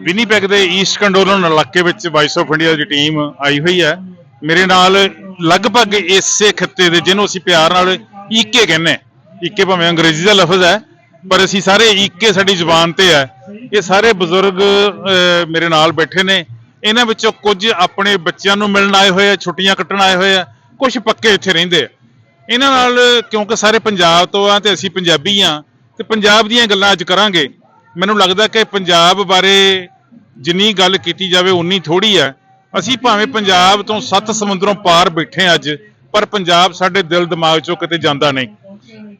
Winnipeg ਦੇ East ਕੰਡੋਲਨ ਇਲਾਕੇ ਵਿੱਚ voice of India the team ਆਈ ਹੋਈ ਹੈ। ਮੇਰੇ ਨਾਲ ਲਗਭਗ ਇਸੇ ਖਿੱਤੇ ਦੇ ਜਿਹਨੂੰ ਅਸੀਂ ਪਿਆਰ ਨਾਲ ਈਕੇ ਕਹਿੰਦੇ ਹਾਂ। ਈਕੇ ਭਾਵੇਂ ਅੰਗਰੇਜ਼ੀ ਦਾ ਲਫ਼ਜ਼ ਹੈ ਪਰ ਅਸੀਂ ਸਾਰੇ ਈਕੇ ਸਾਡੀ ਜ਼ੁਬਾਨ ਤੇ ਹੈ। ਇਹ ਸਾਰੇ ਬਜ਼ੁਰਗ ਅਹ, ਮੇਰੇ ਨਾਲ ਬੈਠੇ ਨੇ। ਇਹਨਾਂ ਵਿੱਚੋਂ ਕੁਝ ਆਪਣੇ ਬੱਚਿਆਂ ਨੂੰ ਮਿਲਣ ਆਏ ਹੋਏ ਆ ਛੁੱਟੀਆਂ ਕੱਟਣ ਆਏ ਹੋਏ ਆ। ਕੁਝ ਪੱਕੇ ਇੱਥੇ ਰਹਿੰਦੇ ਆ। ਇਹਨਾਂ ਨਾਲ ਕਿਉਂਕਿ ਸਾਰੇ ਪੰਜਾਬ ਤੋਂ ਆ ਤੇ ਅਸੀਂ ਪੰਜਾਬੀ ਆ ਤੇ ਪੰਜਾਬ ਦੀਆਂ ਗੱਲਾਂ ਅੱਜ ਕਰਾਂਗੇ। ਮੈਨੂੰ ਲੱਗਦਾ ਕਿ ਪੰਜਾਬ ਬਾਰੇ ਜਿੰਨੀ ਗੱਲ ਕੀਤੀ ਜਾਵੇ, ਉਨੀ ਥੋੜੀ ਹੈ। ਅਸੀਂ ਭਾਵੇਂ ਪੰਜਾਬ ਤੋਂ ਸੱਤ ਸਮੁੰਦਰੋਂ ਪਾਰ ਬੈਠੇ ਹਾਂ ਅੱਜ, ਪਰ ਪੰਜਾਬ ਸਾਡੇ ਦਿਲ ਦਿਮਾਗ ਚੋਂ ਕਿਤੇ ਜਾਂਦਾ ਨਹੀਂ।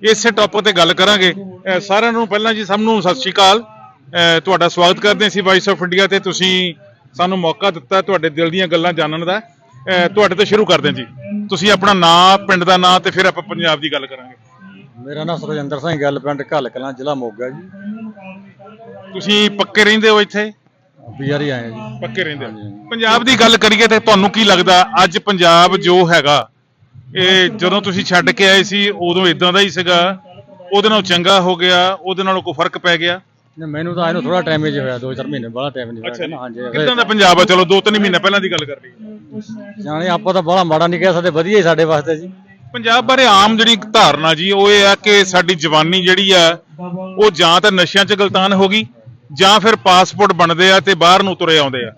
ਇਸੇ ਟੌਪਿਕ ਤੇ ਗੱਲ ਕਰਾਂਗੇ। ਸਾਰਿਆਂ ਨੂੰ ਪਹਿਲਾਂ ਜੀ, ਸਭ ਨੂੰ ਸਤਿ ਸ਼੍ਰੀ ਅਕਾਲ। ਅਹ ਤੁਹਾਡਾ ਸਵਾਗਤ ਕਰਦੇ ਹਾਂ ਅਸੀਂ ਵਾਇਸ ਆਫ ਇੰਡੀਆ ਤੇ। ਤੁਸੀਂ ਸਾਨੂੰ ਮੌਕਾ ਦਿੱਤਾ ਤੁਹਾਡੇ ਦਿਲ ਦੀਆਂ ਗੱਲਾਂ ਜਾਣਨ ਦਾ। ਅਹ ਤੁਹਾਡੇ ਤੋਂ ਸ਼ੁਰੂ ਕਰਦੇ ਹਾਂ ਜੀ। ਤੁਸੀਂ ਆਪਣਾ ਨਾਂ, ਪਿੰਡ ਦਾ ਨਾਂ ਤੇ ਫਿਰ ਆਪਾਂ ਪੰਜਾਬ ਦੀ ਗੱਲ ਕਰਾਂਗੇ। ਮੇਰਾ ਨਾਮ ਸੁਖਜਿੰਦਰ ਸਿੰਘ ਗੱਲ ਪਿੰਡ ਘੱਲ ਕਲਾਂ ਜ਼ਿਲ੍ਹਾ ਮੋਗਾ ਜੀ। ਤੁਸੀਂ ਪੱਕੇ ਰਹਿੰਦੇ ਹੋ ਇੱਥੇ? ਬੀਆਰ ਹੀ ਆਏ ਜੀ। ਪੱਕੇ ਰਹਿੰਦੇ ਹੋ। ਪੰਜਾਬ ਦੀ ਗੱਲ ਕਰੀਏ ਤੇ ਤੁਹਾਨੂੰ ਕੀ ਲੱਗਦਾ? ਅੱਜ ਪੰਜਾਬ ਜੋ ਹੈਗਾ ਇਹ ਜਦੋਂ ਤੁਸੀਂ ਛੱਡ ਕੇ ਆਏ ਸੀ ਉਦੋਂ ਇਦਾਂ ਦਾ ਹੀ ਸੀਗਾ। ਉਹਦੇ ਨਾਲੋਂ ਚੰਗਾ ਹੋ ਗਿਆ ਉਹਦੇ ਨਾਲੋਂ ਕੋਈ ਫ਼ਰਕ ਪੈ ਗਿਆ? ਨਹੀਂ, ਮੈਨੂੰ ਤਾਂ ਇਹਨੂੰ ਥੋੜਾ ਟਾਈਮ ਹੀ ਹੋਇਆ 2-4 ਮਹੀਨੇ ਬਾਹਲਾ ਟਾਈਮ ਨਹੀਂ ਹੋਇਆ ਹਾਂਜੀ ਕਿੱਦਾਂ ਦਾ ਪੰਜਾਬ ਆ? ਚਲੋ 2-3 ਮਹੀਨੇ ਪਹਿਲਾਂ ਦੀ ਗੱਲ ਕਰ ਲਈ ਜਾਣੇ ਆਪਾਂ ਤਾਂ ਬਾਹਲਾ ਮਾੜਾ ਨਹੀਂ ਕਹਿ ਸਕਦੇ ਵਧੀਆ ਹੀ ਸਾਡੇ ਵਾਸਤੇ ਜੀ। ਪੰਜਾਬ ਬਾਰੇ ਆਮ ਜਿਹੜੀ ਧਾਰਨਾ ਜੀ, ਉਹ ਇਹ ਆ ਕਿ ਸਾਡੀ ਜਵਾਨੀ ਜਿਹੜੀ ਆ, ਉਹ ਜਾਂ ਤਾਂ ਨਸ਼ਿਆਂ 'ਚ ਗਲਤਾਨ ਹੋ ਗਈ, ਜਾਂ ਫਿਰ ਪਾਸਪੋਰਟ ਬਣਦੇ ਆ ਤੇ ਬਾਹਰ ਨੂੰ ਤੁਰੇ ਆਉਂਦੇ ਆ।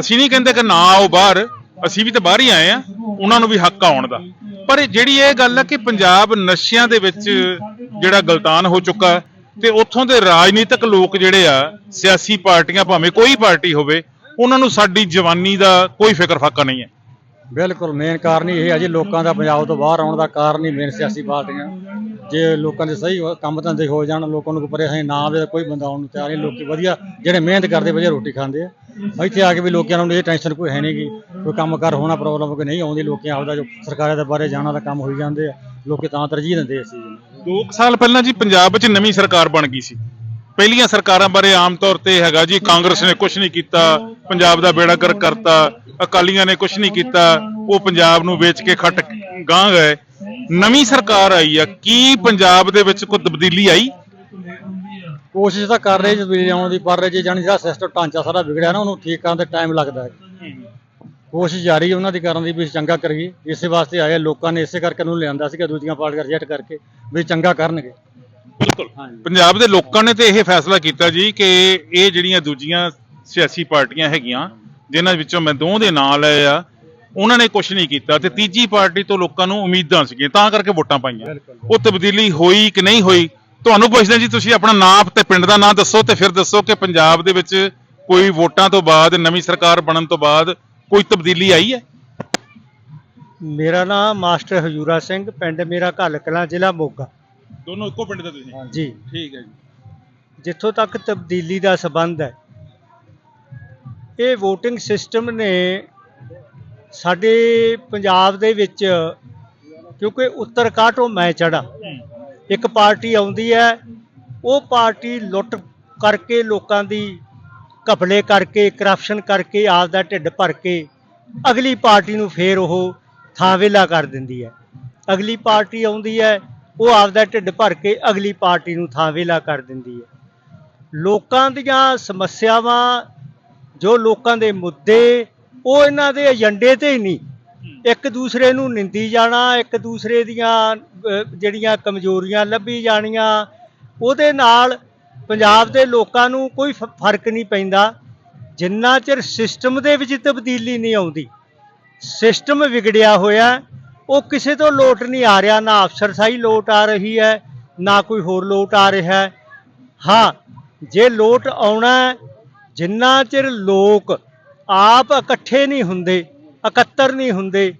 ਅਸੀਂ ਨਹੀਂ ਕਹਿੰਦੇ ਕਿ ਨਾ ਆਓ ਬਾਹਰ, ਅਸੀਂ ਵੀ ਤਾਂ ਬਾਹਰ ਹੀ ਆਏ ਆ, ਉਹਨਾਂ ਨੂੰ ਵੀ ਹੱਕ ਆਉਣ ਦਾ। ਪਰ ਜਿਹੜੀ ਇਹ ਗੱਲ ਆ ਕਿ ਪੰਜਾਬ ਨਸ਼ਿਆਂ ਦੇ ਵਿੱਚ ਜਿਹੜਾ ਗਲਤਾਨ ਹੋ ਚੁੱਕਾ, ਤੇ ਉੱਥੋਂ ਦੇ ਰਾਜਨੀਤਿਕ ਲੋਕ ਜਿਹੜੇ ਆ, ਸਿਆਸੀ ਪਾਰਟੀਆਂ ਭਾਵੇਂ ਕੋਈ ਪਾਰਟੀ ਹੋਵੇ, ਉਹਨਾਂ ਨੂੰ ਸਾਡੀ ਜਵਾਨੀ ਦਾ ਕੋਈ ਫਿਕਰ ਫਾਕਾ ਨਹੀਂ ਹੈ। ਬਿਲਕੁਲ ਮੇਨ ਕਾਰਨ ਹੀ ਇਹ ਹੈ ਜੀ, ਲੋਕਾਂ ਦਾ ਪੰਜਾਬ ਤੋਂ ਬਾਹਰ ਆਉਣ ਦਾ ਕਾਰਨ ਹੀ ਮੇਨ ਸਿਆਸੀ ਪਾਰਟੀਆਂ। ਜੇ ਲੋਕਾਂ ਦੇ ਸਹੀ ਕੰਮ ਧੰਦੇ ਹੋ ਜਾਣ, ਲੋਕਾਂ ਨੂੰ ਕੋਈ ਪਰੇਸ਼ਾਨੀ ਨਾ ਆਵੇ ਤਾਂ ਕੋਈ ਬੰਦਾ ਆਉਣ ਨੂੰ ਤਿਆਰ ਨਹੀਂ, ਲੋਕੀ ਵਧੀਆ, ਜਿਹੜੇ ਮਿਹਨਤ ਕਰਦੇ, ਵਧੀਆ ਰੋਟੀ ਖਾਂਦੇ ਆ। ਇੱਥੇ ਆ ਕੇ ਵੀ ਲੋਕਾਂ ਨੂੰ ਇਹ ਟੈਨਸ਼ਨ ਕੋਈ ਹੈ ਨਹੀਂਗੀ ਕੋਈ ਕੰਮ ਕਰ ਹੋਣਾ ਪ੍ਰੋਬਲਮ ਕੋਈ ਨਹੀਂ ਆਉਂਦੀ, ਲੋਕੀ ਆਪਦਾ ਜੋ ਸਰਕਾਰਾਂ ਦੇ ਬਾਰੇ ਜਾਣਾ ਦਾ ਕੰਮ ਹੋਈ ਜਾਂਦੇ ਆ, ਲੋਕੀ ਤਾਂ ਤਰਜੀਹ ਦਿੰਦੇ ਇਸ ਚੀਜ਼ ਨੂੰ। ਦੋ ਕੁ ਸਾਲ ਪਹਿਲਾਂ ਜੀ ਪੰਜਾਬ 'ਚ ਨਵੀਂ ਸਰਕਾਰ ਬਣ ਗਈ ਸੀ। ਪਹਿਲੀਆਂ ਸਰਕਾਰਾਂ ਬਾਰੇ ਆਮ ਤੌਰ ਤੇ ਹੈਗਾ ਜੀ, ਕਾਂਗਰਸ ਨੇ ਕੁਝ ਨਹੀਂ ਕੀਤਾ, ਪੰਜਾਬ ਦਾ ਬੇੜਾ ਕਰ ਕਰਤਾ, ਅਕਾਲੀਆਂ ਨੇ ਕੁਝ ਨਹੀਂ ਕੀਤਾ, ਉਹ ਪੰਜਾਬ ਨੂੰ ਵੇਚ ਕੇ ਖੱਟ ਗਾਂ ਗਏ। ਨਵੀਂ ਸਰਕਾਰ ਆਈ ਆ, ਕੀ ਪੰਜਾਬ ਦੇ ਵਿੱਚ ਕੋਈ ਤਬਦੀਲੀ ਆਈ? ਕੋਸ਼ਿਸ਼ ਤਾਂ ਕਰ ਰਹੇ ਜੀ ਆਉਣ ਦੀ, ਪਰ ਜੇ ਜਾਣੀ ਜਿਹੜਾ ਸਿਸਟਮ ਢਾਂਚਾ ਸਾਰਾ ਵਿਗੜਿਆ ਨਾ, ਉਹਨੂੰ ਠੀਕ ਕਰਨ ਤੇ ਟਾਈਮ ਲੱਗਦਾ ਹੈ। ਕੋਸ਼ਿਸ਼ ਜਾਰੀ ਹੈ ਉਹਨਾਂ ਦੀ ਕਰਨ ਦੀ ਵੀ ਚੰਗਾ ਕਰੀਏ। ਇਸੇ ਵਾਸਤੇ ਆਏ ਲੋਕਾਂ ਨੇ ਇਸੇ ਕਰਕੇ ਉਹਨੂੰ ਲਿਆਂਦਾ ਸੀਗਾ ਦੂਜੀਆਂ ਪਾਰਟੀਆਂ ਰਿਜੈਕਟ ਕਰਕੇ ਵੀ ਚੰਗਾ ਕਰਨਗੇ। ਬਿਲਕੁਲ। ਪੰਜਾਬ ਦੇ ਲੋਕਾਂ ਨੇ ਤੇ ਇਹ ਫੈਸਲਾ ਕੀਤਾ ਜੀ ਕਿ ਇਹ ਜਿਹੜੀਆਂ ਦੂਜੀਆਂ ਸਿਆਸੀ ਪਾਰਟੀਆਂ ਹੈਗੀਆਂ ਜਿਨ੍ਹਾਂ ਵਿੱਚੋਂ ਮੈਂ ਦੋ ਦੇ ਨਾਂ ਲਏ ਆ ਉਹਨਾਂ ਨੇ ਕੁਝ ਨਹੀਂ ਕੀਤਾ ਤੇ ਤੀਜੀ ਪਾਰਟੀ ਤੋਂ ਲੋਕਾਂ ਨੂੰ ਉਮੀਦਾਂ ਸੀਗੀਆਂ ਤਾਂ ਕਰਕੇ ਵੋਟਾਂ ਪਾਈਆਂ। ਉਹ ਤਬਦੀਲੀ ਹੋਈ ਕਿ ਨਹੀਂ ਹੋਈ? ਤੁਹਾਨੂੰ ਪੁੱਛਦੇ ਜੀ ਤੁਸੀਂ ਆਪਣਾ ਨਾਮ ਤੇ ਪਿੰਡ ਦਾ ਨਾਮ ਦੱਸੋ ਤੇ ਫਿਰ ਦੱਸੋ ਕਿ ਪੰਜਾਬ ਦੇ ਵਿੱਚ ਕੋਈ ਵੋਟਾਂ ਤੋਂ ਬਾਅਦ ਨਵੀਂ ਸਰਕਾਰ ਬਣਨ ਤੋਂ ਬਾਅਦ ਕੋਈ ਤਬਦੀਲੀ ਆਈ ਹੈ? ਮੇਰਾ ਨਾਮ ਮਾਸਟਰ ਹਜੂਰਾ ਸਿੰਘ ਪਿੰਡ ਮੇਰਾ ਘੱਲ ਕਲਾਂ ਜ਼ਿਲ੍ਹਾ ਮੋਗਾ। ਦੋਨੋਂ ਇੱਕੋ ਪਿੰਡ ਦੇ ਤੁਸੀਂ? ਜੀ ਠੀਕ ਹੈ ਜੀ। ਜਿੱਥੋਂ ਤੱਕ ਤਬਦੀਲੀ ਦਾ ਸਬੰਧ ਹੈ ਇਹ VOTING ਸਿਸਟਮ ਨੇ ਸਾਡੇ ਪੰਜਾਬ ਦੇ ਵਿੱਚ ਕਿਉਂਕਿ ਉੱਤਰ ਕਾਟੋਂ ਮੈਂ ਚੜਾ ਇੱਕ ਪਾਰਟੀ ਆਉਂਦੀ ਹੈ ਉਹ ਪਾਰਟੀ ਲੁੱਟ ਕਰਕੇ ਲੋਕਾਂ ਦੀ ਘਪਲੇ ਕਰਕੇ ਕਰਪਸ਼ਨ ਕਰਕੇ ਆਪ ਦਾ ਢਿੱਡ ਭਰ ਕੇ ਅਗਲੀ ਪਾਰਟੀ ਨੂੰ ਫੇਰ ਉਹ ਥਾਂ ਵਿਹਲਾ ਕਰ ਦਿੰਦੀ ਹੈ। ਅਗਲੀ ਪਾਰਟੀ ਆਉਂਦੀ ਹੈ ਉਹ ਆਪ ਦਾ ਢਿੱਡ ਭਰ ਕੇ ਅਗਲੀ ਪਾਰਟੀ ਨੂੰ ਥਾਂ ਵਿਹਲਾ ਕਰ ਦਿੰਦੀ ਹੈ। ਲੋਕਾਂ ਦੀਆਂ ਸਮੱਸਿਆਵਾਂ ਜੋ ਲੋਕਾਂ ਦੇ ਮੁੱਦੇ ਉਹ ਇਹਨਾਂ ਦੇ ਏਜੰਡੇ ਤੇ ਹੀ ਨਹੀਂ। ਇੱਕ ਦੂਸਰੇ ਨੂੰ ਨਿੰਦੀ ਜਾਣਾ ਇੱਕ ਦੂਸਰੇ ਦੀਆਂ ਜਿਹੜੀਆਂ ਕਮਜ਼ੋਰੀਆਂ ਲੱਭੀ ਜਾਣੀਆਂ ਉਹਦੇ ਨਾਲ ਪੰਜਾਬ ਦੇ ਲੋਕਾਂ ਨੂੰ ਕੋਈ ਫ਼ਰਕ ਨਹੀਂ ਪੈਂਦਾ। ਜਿੰਨਾ ਚਿਰ ਸਿਸਟਮ ਦੇ ਵਿੱਚ ਤਬਦੀਲੀ ਨਹੀਂ ਆਉਂਦੀ ਸਿਸਟਮ ਵਿਗੜਿਆ ਹੋਇਆ ਉਹ ਕਿਸੇ ਤੋਂ ਲੋਟ ਨਹੀਂ ਆ ਰਿਹਾ, ਨਾ ਅਫਸਰਸ਼ਾਹੀ ਲੋਟ ਆ ਰਹੀ ਹੈ, ਨਾ ਕੋਈ ਹੋਰ ਲੋਟ ਆ ਰਿਹਾ ਹੈ। ਹਾਂ, ਜੇ ਲੋਟ ਆਉਣਾ ਜਿੰਨਾ ਚਿਰ ਲੋਕ ਆਪ ਇਕੱਠੇ ਨਹੀਂ ਹੁੰਦੇ, ਇਕੱਤਰ ਨਹੀਂ ਹੁੰਦੇ,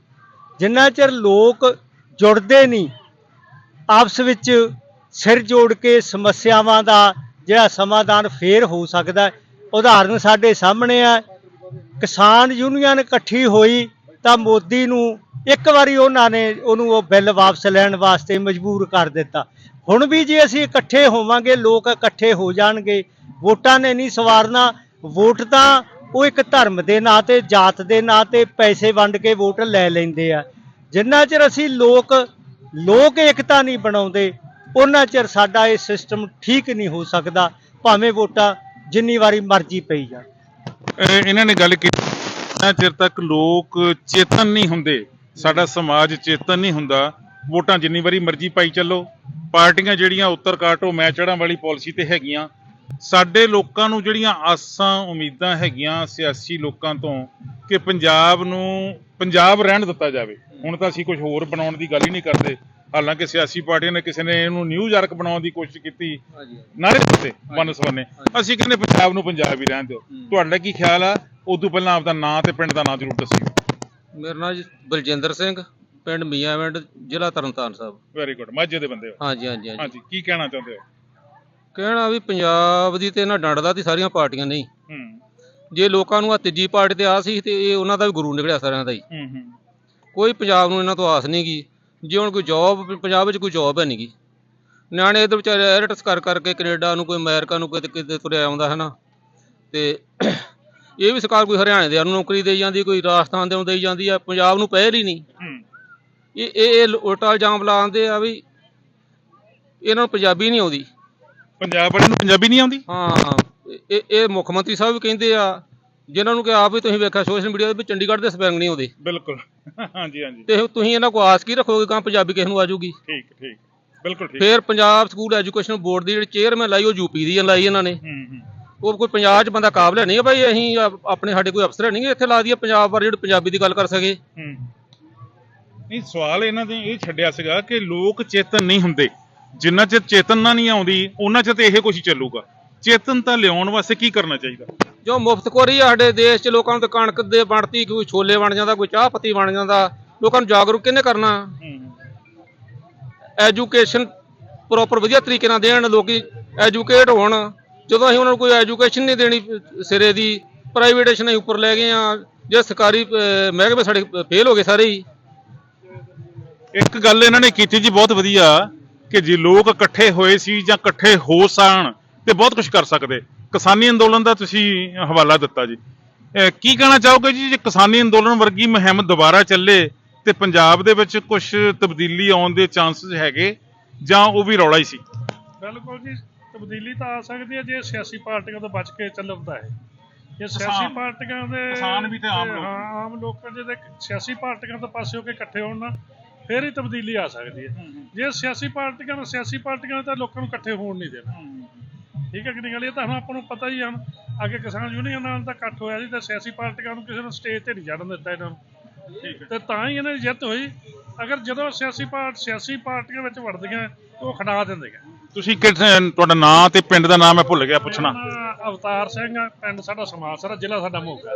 ਜਿੰਨਾ ਚਿਰ ਲੋਕ ਜੁੜਦੇ ਨਹੀਂ, ਆਪਸ ਵਿੱਚ ਸਿਰ ਜੋੜ ਕੇ ਸਮੱਸਿਆਵਾਂ ਦਾ ਜਿਹੜਾ ਸਮਾਧਾਨ ਫੇਰ ਹੋ ਸਕਦਾ ਉਦਾਹਰਨ ਸਾਡੇ ਸਾਹਮਣੇ ਆ, ਕਿਸਾਨ ਯੂਨੀਅਨ ਇਕੱਠੀ ਹੋਈ ਤਾਂ ਮੋਦੀ ਨੂੰ ਇੱਕ ਵਾਰੀ ਉਹਨਾਂ ਨੇ ਉਹਨੂੰ ਉਹ ਬਿੱਲ ਵਾਪਸ ਲੈਣ ਵਾਸਤੇ ਮਜਬੂਰ ਕਰ ਦਿੱਤਾ। ਹੁਣ ਵੀ ਜੇ ਅਸੀਂ ਇਕੱਠੇ ਹੋਵਾਂਗੇ, ਲੋਕ ਇਕੱਠੇ ਹੋ ਜਾਣਗੇ, ਵੋਟਾਂ ਨੇ ਨਹੀਂ ਸਵਾਰਨਾ। ਵੋਟ ਤਾਂ ਉਹ ਇੱਕ ਧਰਮ ਦੇ ਨਾਂ ਤੇ, ਜਾਤ ਦੇ ਨਾਂ ਤੇ ਪੈਸੇ ਵੰਡ ਕੇ ਵੋਟ ਲੈ ਲੈਂਦੇ ਆ। ਜਿੰਨਾ ਚਿਰ ਅਸੀਂ ਲੋਕ ਲੋਕ ਏਕਤਾ ਨਹੀਂ ਬਣਾਉਂਦੇ, ਉਹਨਾਂ ਚਿਰ ਸਾਡਾ ਇਹ ਸਿਸਟਮ ਠੀਕ ਨਹੀਂ ਹੋ ਸਕਦਾ, ਭਾਵੇਂ ਵੋਟਾਂ ਜਿੰਨੀ ਵਾਰੀ ਮਰਜ਼ੀ ਪਈ ਜਾਣ। ਇਹਨਾਂ ਨੇ ਗੱਲ ਕੀਤੀ, ਜਿੰਨਾ ਚਿਰ ਤੱਕ ਲੋਕ ਚੇਤਨ ਨਹੀਂ ਹੁੰਦੇ ਸਾਡਾ ਸਮਾਜ ਚੇਤਨ ਨਹੀਂ ਹੁੰਦਾ। ਵੋਟਾਂ ਜਿੰਨੀ ਵਾਰੀ ਮਰਜ਼ੀ ਪਾਈ ਚੱਲੋ। ਪਾਰਟੀਆਂ ਜਿਹੜੀਆਂ ਉੱਤਰ ਕਾਟੋ ਮੈਂ ਚੜਾਂ ਵਾਲੀ ਪਾਲਿਸੀ ਤੇ ਹੈਗੀਆਂ। ਸਾਡੇ ਲੋਕਾਂ ਨੂੰ ਜਿਹੜੀਆਂ ਆਸਾਂ ਉਮੀਦਾਂ ਹੈਗੀਆਂ ਸਿਆਸੀ ਲੋਕਾਂ ਤੋਂ ਕਿ ਪੰਜਾਬ ਨੂੰ ਪੰਜਾਬ ਰਹਿਣ ਦਿੱਤਾ ਜਾਵੇ। ਹੁਣ ਤਾਂ ਅਸੀਂ ਕੁਝ ਹੋਰ ਬਣਾਉਣ ਦੀ ਗੱਲ ਹੀ ਨਹੀਂ ਕਰਦੇ। ਹਾਲਾਂਕਿ ਸਿਆਸੀ ਪਾਰਟੀਆਂ ਨੇ ਕਿਸੇ ਨੇ ਇਹਨੂੰ ਨਿਊਯਾਰਕ ਬਣਾਉਣ ਦੀ ਕੋਸ਼ਿਸ਼ ਕੀਤੀ। ਨਾਰੇ ਦਿੱਤੇ ਵਨ ਸਵੰਨੇ। ਅਸੀਂ ਕਹਿੰਦੇ ਪੰਜਾਬ ਨੂੰ ਪੰਜਾਬ ਹੀ ਰਹਿਣ ਦਿਓ। ਤੁਹਾਡਾ ਕੀ ਖਿਆਲ ਆ? ਉਦੋਂ ਪਹਿਲਾਂ ਆਪਦਾ ਨਾਂ ਤੇ ਪਿੰਡ ਦਾ ਨਾਂ ਜ਼ਰੂਰ ਦੱਸਿਓ। ਮੇਰਾ ਨਾਮ ਬਲਜਿੰਦਰ ਸਿੰਘ ਪਿੰਡ ਮੀਆਂਵਿੰਡ ਜ਼ਿਲ੍ਹਾ ਤਰਨਤਾਰਨ ਸਾਹਿਬ। ਵੈਰੀ ਗੁੱਡ ਮਾਝੇ ਦੇ ਬੰਦੇ ਹੋ। ਹਾਂਜੀ ਹਾਂਜੀ ਹਾਂਜੀ। ਹਾਂਜੀ ਕੀ ਕਹਿਣਾ ਚਾਹੁੰਦੇ ਹੋ? ਕਹਿਣਾ ਵੀ ਪੰਜਾਬ ਦੀ ਤੇ ਇਹਨਾਂ ਡੰਡਦਾ ਤੀ ਸਾਰੀਆਂ ਪਾਰਟੀਆਂ ਨਹੀਂ ਹੂੰ। ਜੇ ਲੋਕਾਂ ਨੂੰ ਆ ਤੀਜੀ ਪਾਰਟੀ ਤੇ ਆ ਸੀ ਤੇ ਇਹ ਉਹਨਾਂ ਦਾ ਵੀ ਗੁਰੂ ਨਿਕਲਿਆ ਸਾਰਿਆਂ ਦਾ ਹੀ। ਹੂੰ ਹੂੰ। ਕੋਈ ਪੰਜਾਬ ਨੂੰ ਇਹਨਾਂ ਤੋਂ ਆਸ ਨਹੀਂ ਗੀ। ਜੇ ਹੁਣ ਕੋਈ ਜੌਬ ਪੰਜਾਬ ਵਿੱਚ ਕੋਈ ਜੌਬ ਹੈ ਨਹੀਂ ਗੀ। ਨਿਆਣੇ ਇਧਰ ਵਿਚਾਰੇ ਐਰਟਸ ਕਰ ਕਰਕੇ ਕੈਨੇਡਾ ਨੂੰ ਕੋਈ ਅਮਰੀਕਾ ਨੂੰ ਕਿਤੇ ਕਿਤੇ ਤੁਰਿਆ ਆਉਂਦਾ ਹੈ ਨਾ। ਤੇ ਇਹ ਵੀ ਸਰਕਾਰ ਕੋਈ ਹਰਿਆਣੇ ਦੇ ਨੂੰ ਨੌਕਰੀ ਦੇਈ ਜਾਂਦੀ ਕੋਈ ਰਾਜਸਥਾਨ ਦੇ ਨੂੰ ਦੇਈ ਜਾਂਦੀ ਆ ਪੰਜਾਬ ਨੂੰ ਪਹਿਲ ਹੀ ਨਹੀਂ। ਇਹ ਇਹ ਉਲਟਾ ਇਲਜ਼ਾਮ ਲਾਉਂਦੇ ਆ ਵੀ ਇਹਨਾਂ ਨੂੰ ਪੰਜਾਬੀ ਨਹੀਂ ਆਉਂਦੀ। ਪੰਜਾਬ ਵਾਲਿਆਂ ਨੂੰ ਪੰਜਾਬੀ ਨਹੀਂ ਆਉਂਦੀ? ਹਾਂ ਇਹ ਇਹ ਮੁੱਖ ਮੰਤਰੀ ਸਾਹਿਬ ਵੀ ਕਹਿੰਦੇ ਆ ਜਿਨ੍ਹਾਂ ਨੂੰ ਕਿ ਆਪ ਵੀ ਤੁਸੀਂ ਵੇਖਿਆ ਸੋਸ਼ਲ ਮੀਡੀਆ ਤੇ ਵੀ ਚੰਡੀਗੜ੍ਹ ਦੇ ਸਪੈਲਿੰਗ ਨਹੀਂ ਆਉਂਦੇ। ਬਿਲਕੁਲ। ਹਾਂਜੀ ਹਾਂਜੀ। ਤੇ ਤੁਸੀਂ ਇਹਨਾਂ ਕੋ ਆਸ ਕੀ ਰੱਖੋਗੇ ਕਾਂ ਪੰਜਾਬੀ ਕਿਸ ਨੂੰ ਆਜੂਗੀ ਠੀਕ ਠੀਕ। ਬਿਲਕੁਲ ਠੀਕ। ਫਿਰ ਪੰਜਾਬ ਸਕੂਲ ਐਜੂਕੇਸ਼ਨ ਬੋਰਡ ਦੀ ਜਿਹੜੀ ਚੇਅਰਮੈਨ ਲਾਈ ਉਹ ਯੂਪੀ ਦੀ ਲਾਈ ਇਹਨਾਂ ਨੇ। ਹੂੰ ਹੂੰ। ਉਹ ਕੋਈ ਪੰਜਾਬ 'ਚ ਬੰਦਾ ਕਾਬਲ ਨਹੀਂ ਹੈ ਭਾਈ ਅਸੀਂ ਆਪ- ਆਪਣੇ ਸਾਡੇ ਕੋਈ ਅਫਸਰ ਨਹੀਂ ਇੱਥੇ ਲਾ ਦਈਏ ਪੰਜਾਬ ਬਾਰੇ ਜਿਹੜੇ ਪੰਜਾਬੀ ਦੀ ਗੱਲ ਕਰ ਸਕੇ। ਹੂੰ। ਨਹੀਂ ਸਵਾਲ ਇਹਨਾਂ ਦੇ ਇਹ ਛੱਡਿਆ ਸੀਗਾ ਕਿ ਲੋਕ ਚੇਤਨ ਨਹੀਂ ਹੁੰਦੇ। ਜਿੰਨਾ ਚਿਰ ਚੇਤਨਾ ਨਹੀਂ ਆਉਂਦੀ ਉਹਨਾਂ ਚਿਰ ਤੇ ਇਹ ਕੁਝ ਚੱਲੂਗਾ। ਚੇਤਨਤਾ ਲਿਆਉਣ ਵਾਸਤੇ ਕੀ ਕਰਨਾ ਚਾਹੀਦਾ? ਜੋ ਮੁਫਤਖੋਰੀ ਆ ਸਾਡੇ ਦੇਸ਼ 'ਚ ਲੋਕਾਂ ਨੂੰ ਤੇ ਕਣਕ ਦੇ ਬਣਤੀ ਕੋਈ ਛੋਲੇ ਬਣ ਜਾਂਦਾ ਕੋਈ ਚਾਹ ਪੱਤੀ ਬਣ ਜਾਂਦਾ। ਲੋਕਾਂ ਨੂੰ ਜਾਗਰੂਕ ਕਿਹਨੇ ਕਰਨਾ? ਐਜੂਕੇਸ਼ਨ ਪ੍ਰੋਪਰ ਵਧੀਆ ਤਰੀਕੇ ਨਾਲ ਦੇਣ ਲੋਕੀ ਐਜੂਕੇਟ ਹੋਣ। ਜਦੋਂ ਅਸੀਂ ਉਹਨਾਂ ਨੂੰ ਕੋਈ ਐਜੂਕੇਸ਼ਨ ਨਹੀਂ ਦੇਣੀ ਸਿਰੇ ਦੀ ਪ੍ਰਾਈਵੇਟੇਸ਼ਨ ਅਸੀਂ ਉੱਪਰ ਲੈ ਗਏ ਆ ਜੇ ਸਰਕਾਰੀ ਮਹਿਕਮੇ ਸਾਡੇ ਫੇਲ ਹੋ ਗਏ ਸਾਰੇ ਹੀ। ਇੱਕ ਗੱਲ ਇਹਨਾਂ ਨੇ ਕੀਤੀ ਜੀ ਬਹੁਤ ਵਧੀਆ ਕਿ ਜੇ ਲੋਕ ਇਕੱਠੇ ਹੋਏ ਸੀ ਜਾਂ ਇਕੱਠੇ ਹੋ ਸਾਣ ਤੇ ਬਹੁਤ ਕੁਝ ਕਰ ਸਕਦੇ। ਕਿਸਾਨੀ ਅੰਦੋਲਨ ਦਾ ਤੁਸੀਂ ਹਵਾਲਾ ਦਿੱਤਾ ਜੀ। ਕੀ ਕਹਿਣਾ ਚਾਹੋਗੇ ਜੀ ਜੇ ਕਿਸਾਨੀ ਅੰਦੋਲਨ ਵਰਗੀ ਮੁਹਿੰਮ ਦੁਬਾਰਾ ਚੱਲੇ ਤੇ ਪੰਜਾਬ ਦੇ ਵਿੱਚ ਕੁਝ ਤਬਦੀਲੀ ਆਉਣ ਦੇ ਚਾਂਸਸ ਹੈਗੇ ਜਾਂ ਉਹ ਵੀ ਰੌਲਾ ਹੀ ਸੀ? ਬਿਲਕੁਲ ਜੀ। ਤਬਦੀਲੀ ਤਾਂ ਆ ਸਕਦੀ ਹੈ ਜੇ ਸਿਆਸੀ ਪਾਰਟੀਆਂ ਤੋਂ ਬਚ ਕੇ ਚੱਲਦਾ ਹੈ। ਜੇ ਕਿਸਾਨ- ਸਿਆਸੀ ਪਾਰਟੀਆਂ ਦੇ ਕਿਸਾਨ ਵੀ ਤੇ ਆਮ ਲੋਕ। ਹਾਂ ਆਮ ਲੋਕਾਂ ਦੇ ਸਿਆਸੀ ਪਾਰਟੀਆਂ ਤੋਂ ਪਾਸੇ ਹੋ ਕੇ ਇਕੱਠੇ ਹੋਣ ਨਾ ਫਿਰ ਹੀ ਤਬਦੀਲੀ ਆ ਸਕਦੀ ਹੈ। ਜੇ ਸਿਆਸੀ ਪਾਰਟੀਆਂ ਨੂੰ ਸਿਆਸੀ ਪਾਰਟੀਆਂ ਤਾਂ ਲੋਕਾਂ ਨੂੰ ਇਕੱਠੇ ਹੋਣ ਨਹੀਂ ਦੇਣਾ। ਠੀਕ ਹੈ ਕਿ ਨਹੀਂ ਗੱਲ? ਇਹ ਤਾਂ ਹੁਣ ਆਪਾਂ ਨੂੰ ਪਤਾ ਹੀ ਹੁਣ ਅੱਗੇ ਕਿਸਾਨ ਯੂਨੀਅਨ ਨਾਲ ਤਾਂ ਇਕੱਠ ਹੋਇਆ ਸੀ ਤੇ ਸਿਆਸੀ ਪਾਰਟੀਆਂ ਨੂੰ ਕਿਸੇ ਨੂੰ ਸਟੇਜ ਤੇ ਨਹੀਂ ਚੜਨ ਦਿੱਤਾ ਇਹਨਾਂ ਨੂੰ। ਤੇ ਤਾਂ ਹੀ ਇਹਨਾਂ ਦੀ ਜਿੱਤ ਹੋਈ। ਅਗਰ ਜਦੋਂ ਸਿਆਸੀ ਪਾਰਟ ਸਿਆਸੀ ਪਾਰਟੀਆਂ ਵਿੱਚ ਵੜਦੀਆਂ ਤਾਂ ਉਹ ਖੜਾ ਦਿੰਦੀਆਂ ਤੁਸੀਂ ਕਿੱਥੇ ਤੁਹਾਡਾ ਨਾਂ ਤੇ ਪਿੰਡ ਦਾ ਨਾਮ ਮੈਂ ਭੁੱਲ ਗਿਆ ਪੁੱਛਣਾ। ਅਵਤਾਰ ਸਿੰਘ ਆ, ਪਿੰਡ ਸਾਡਾ ਸਮਾਸਰ ਜ਼ਿਲ੍ਹਾ ਸਾਡਾ ਮੋਗਾ।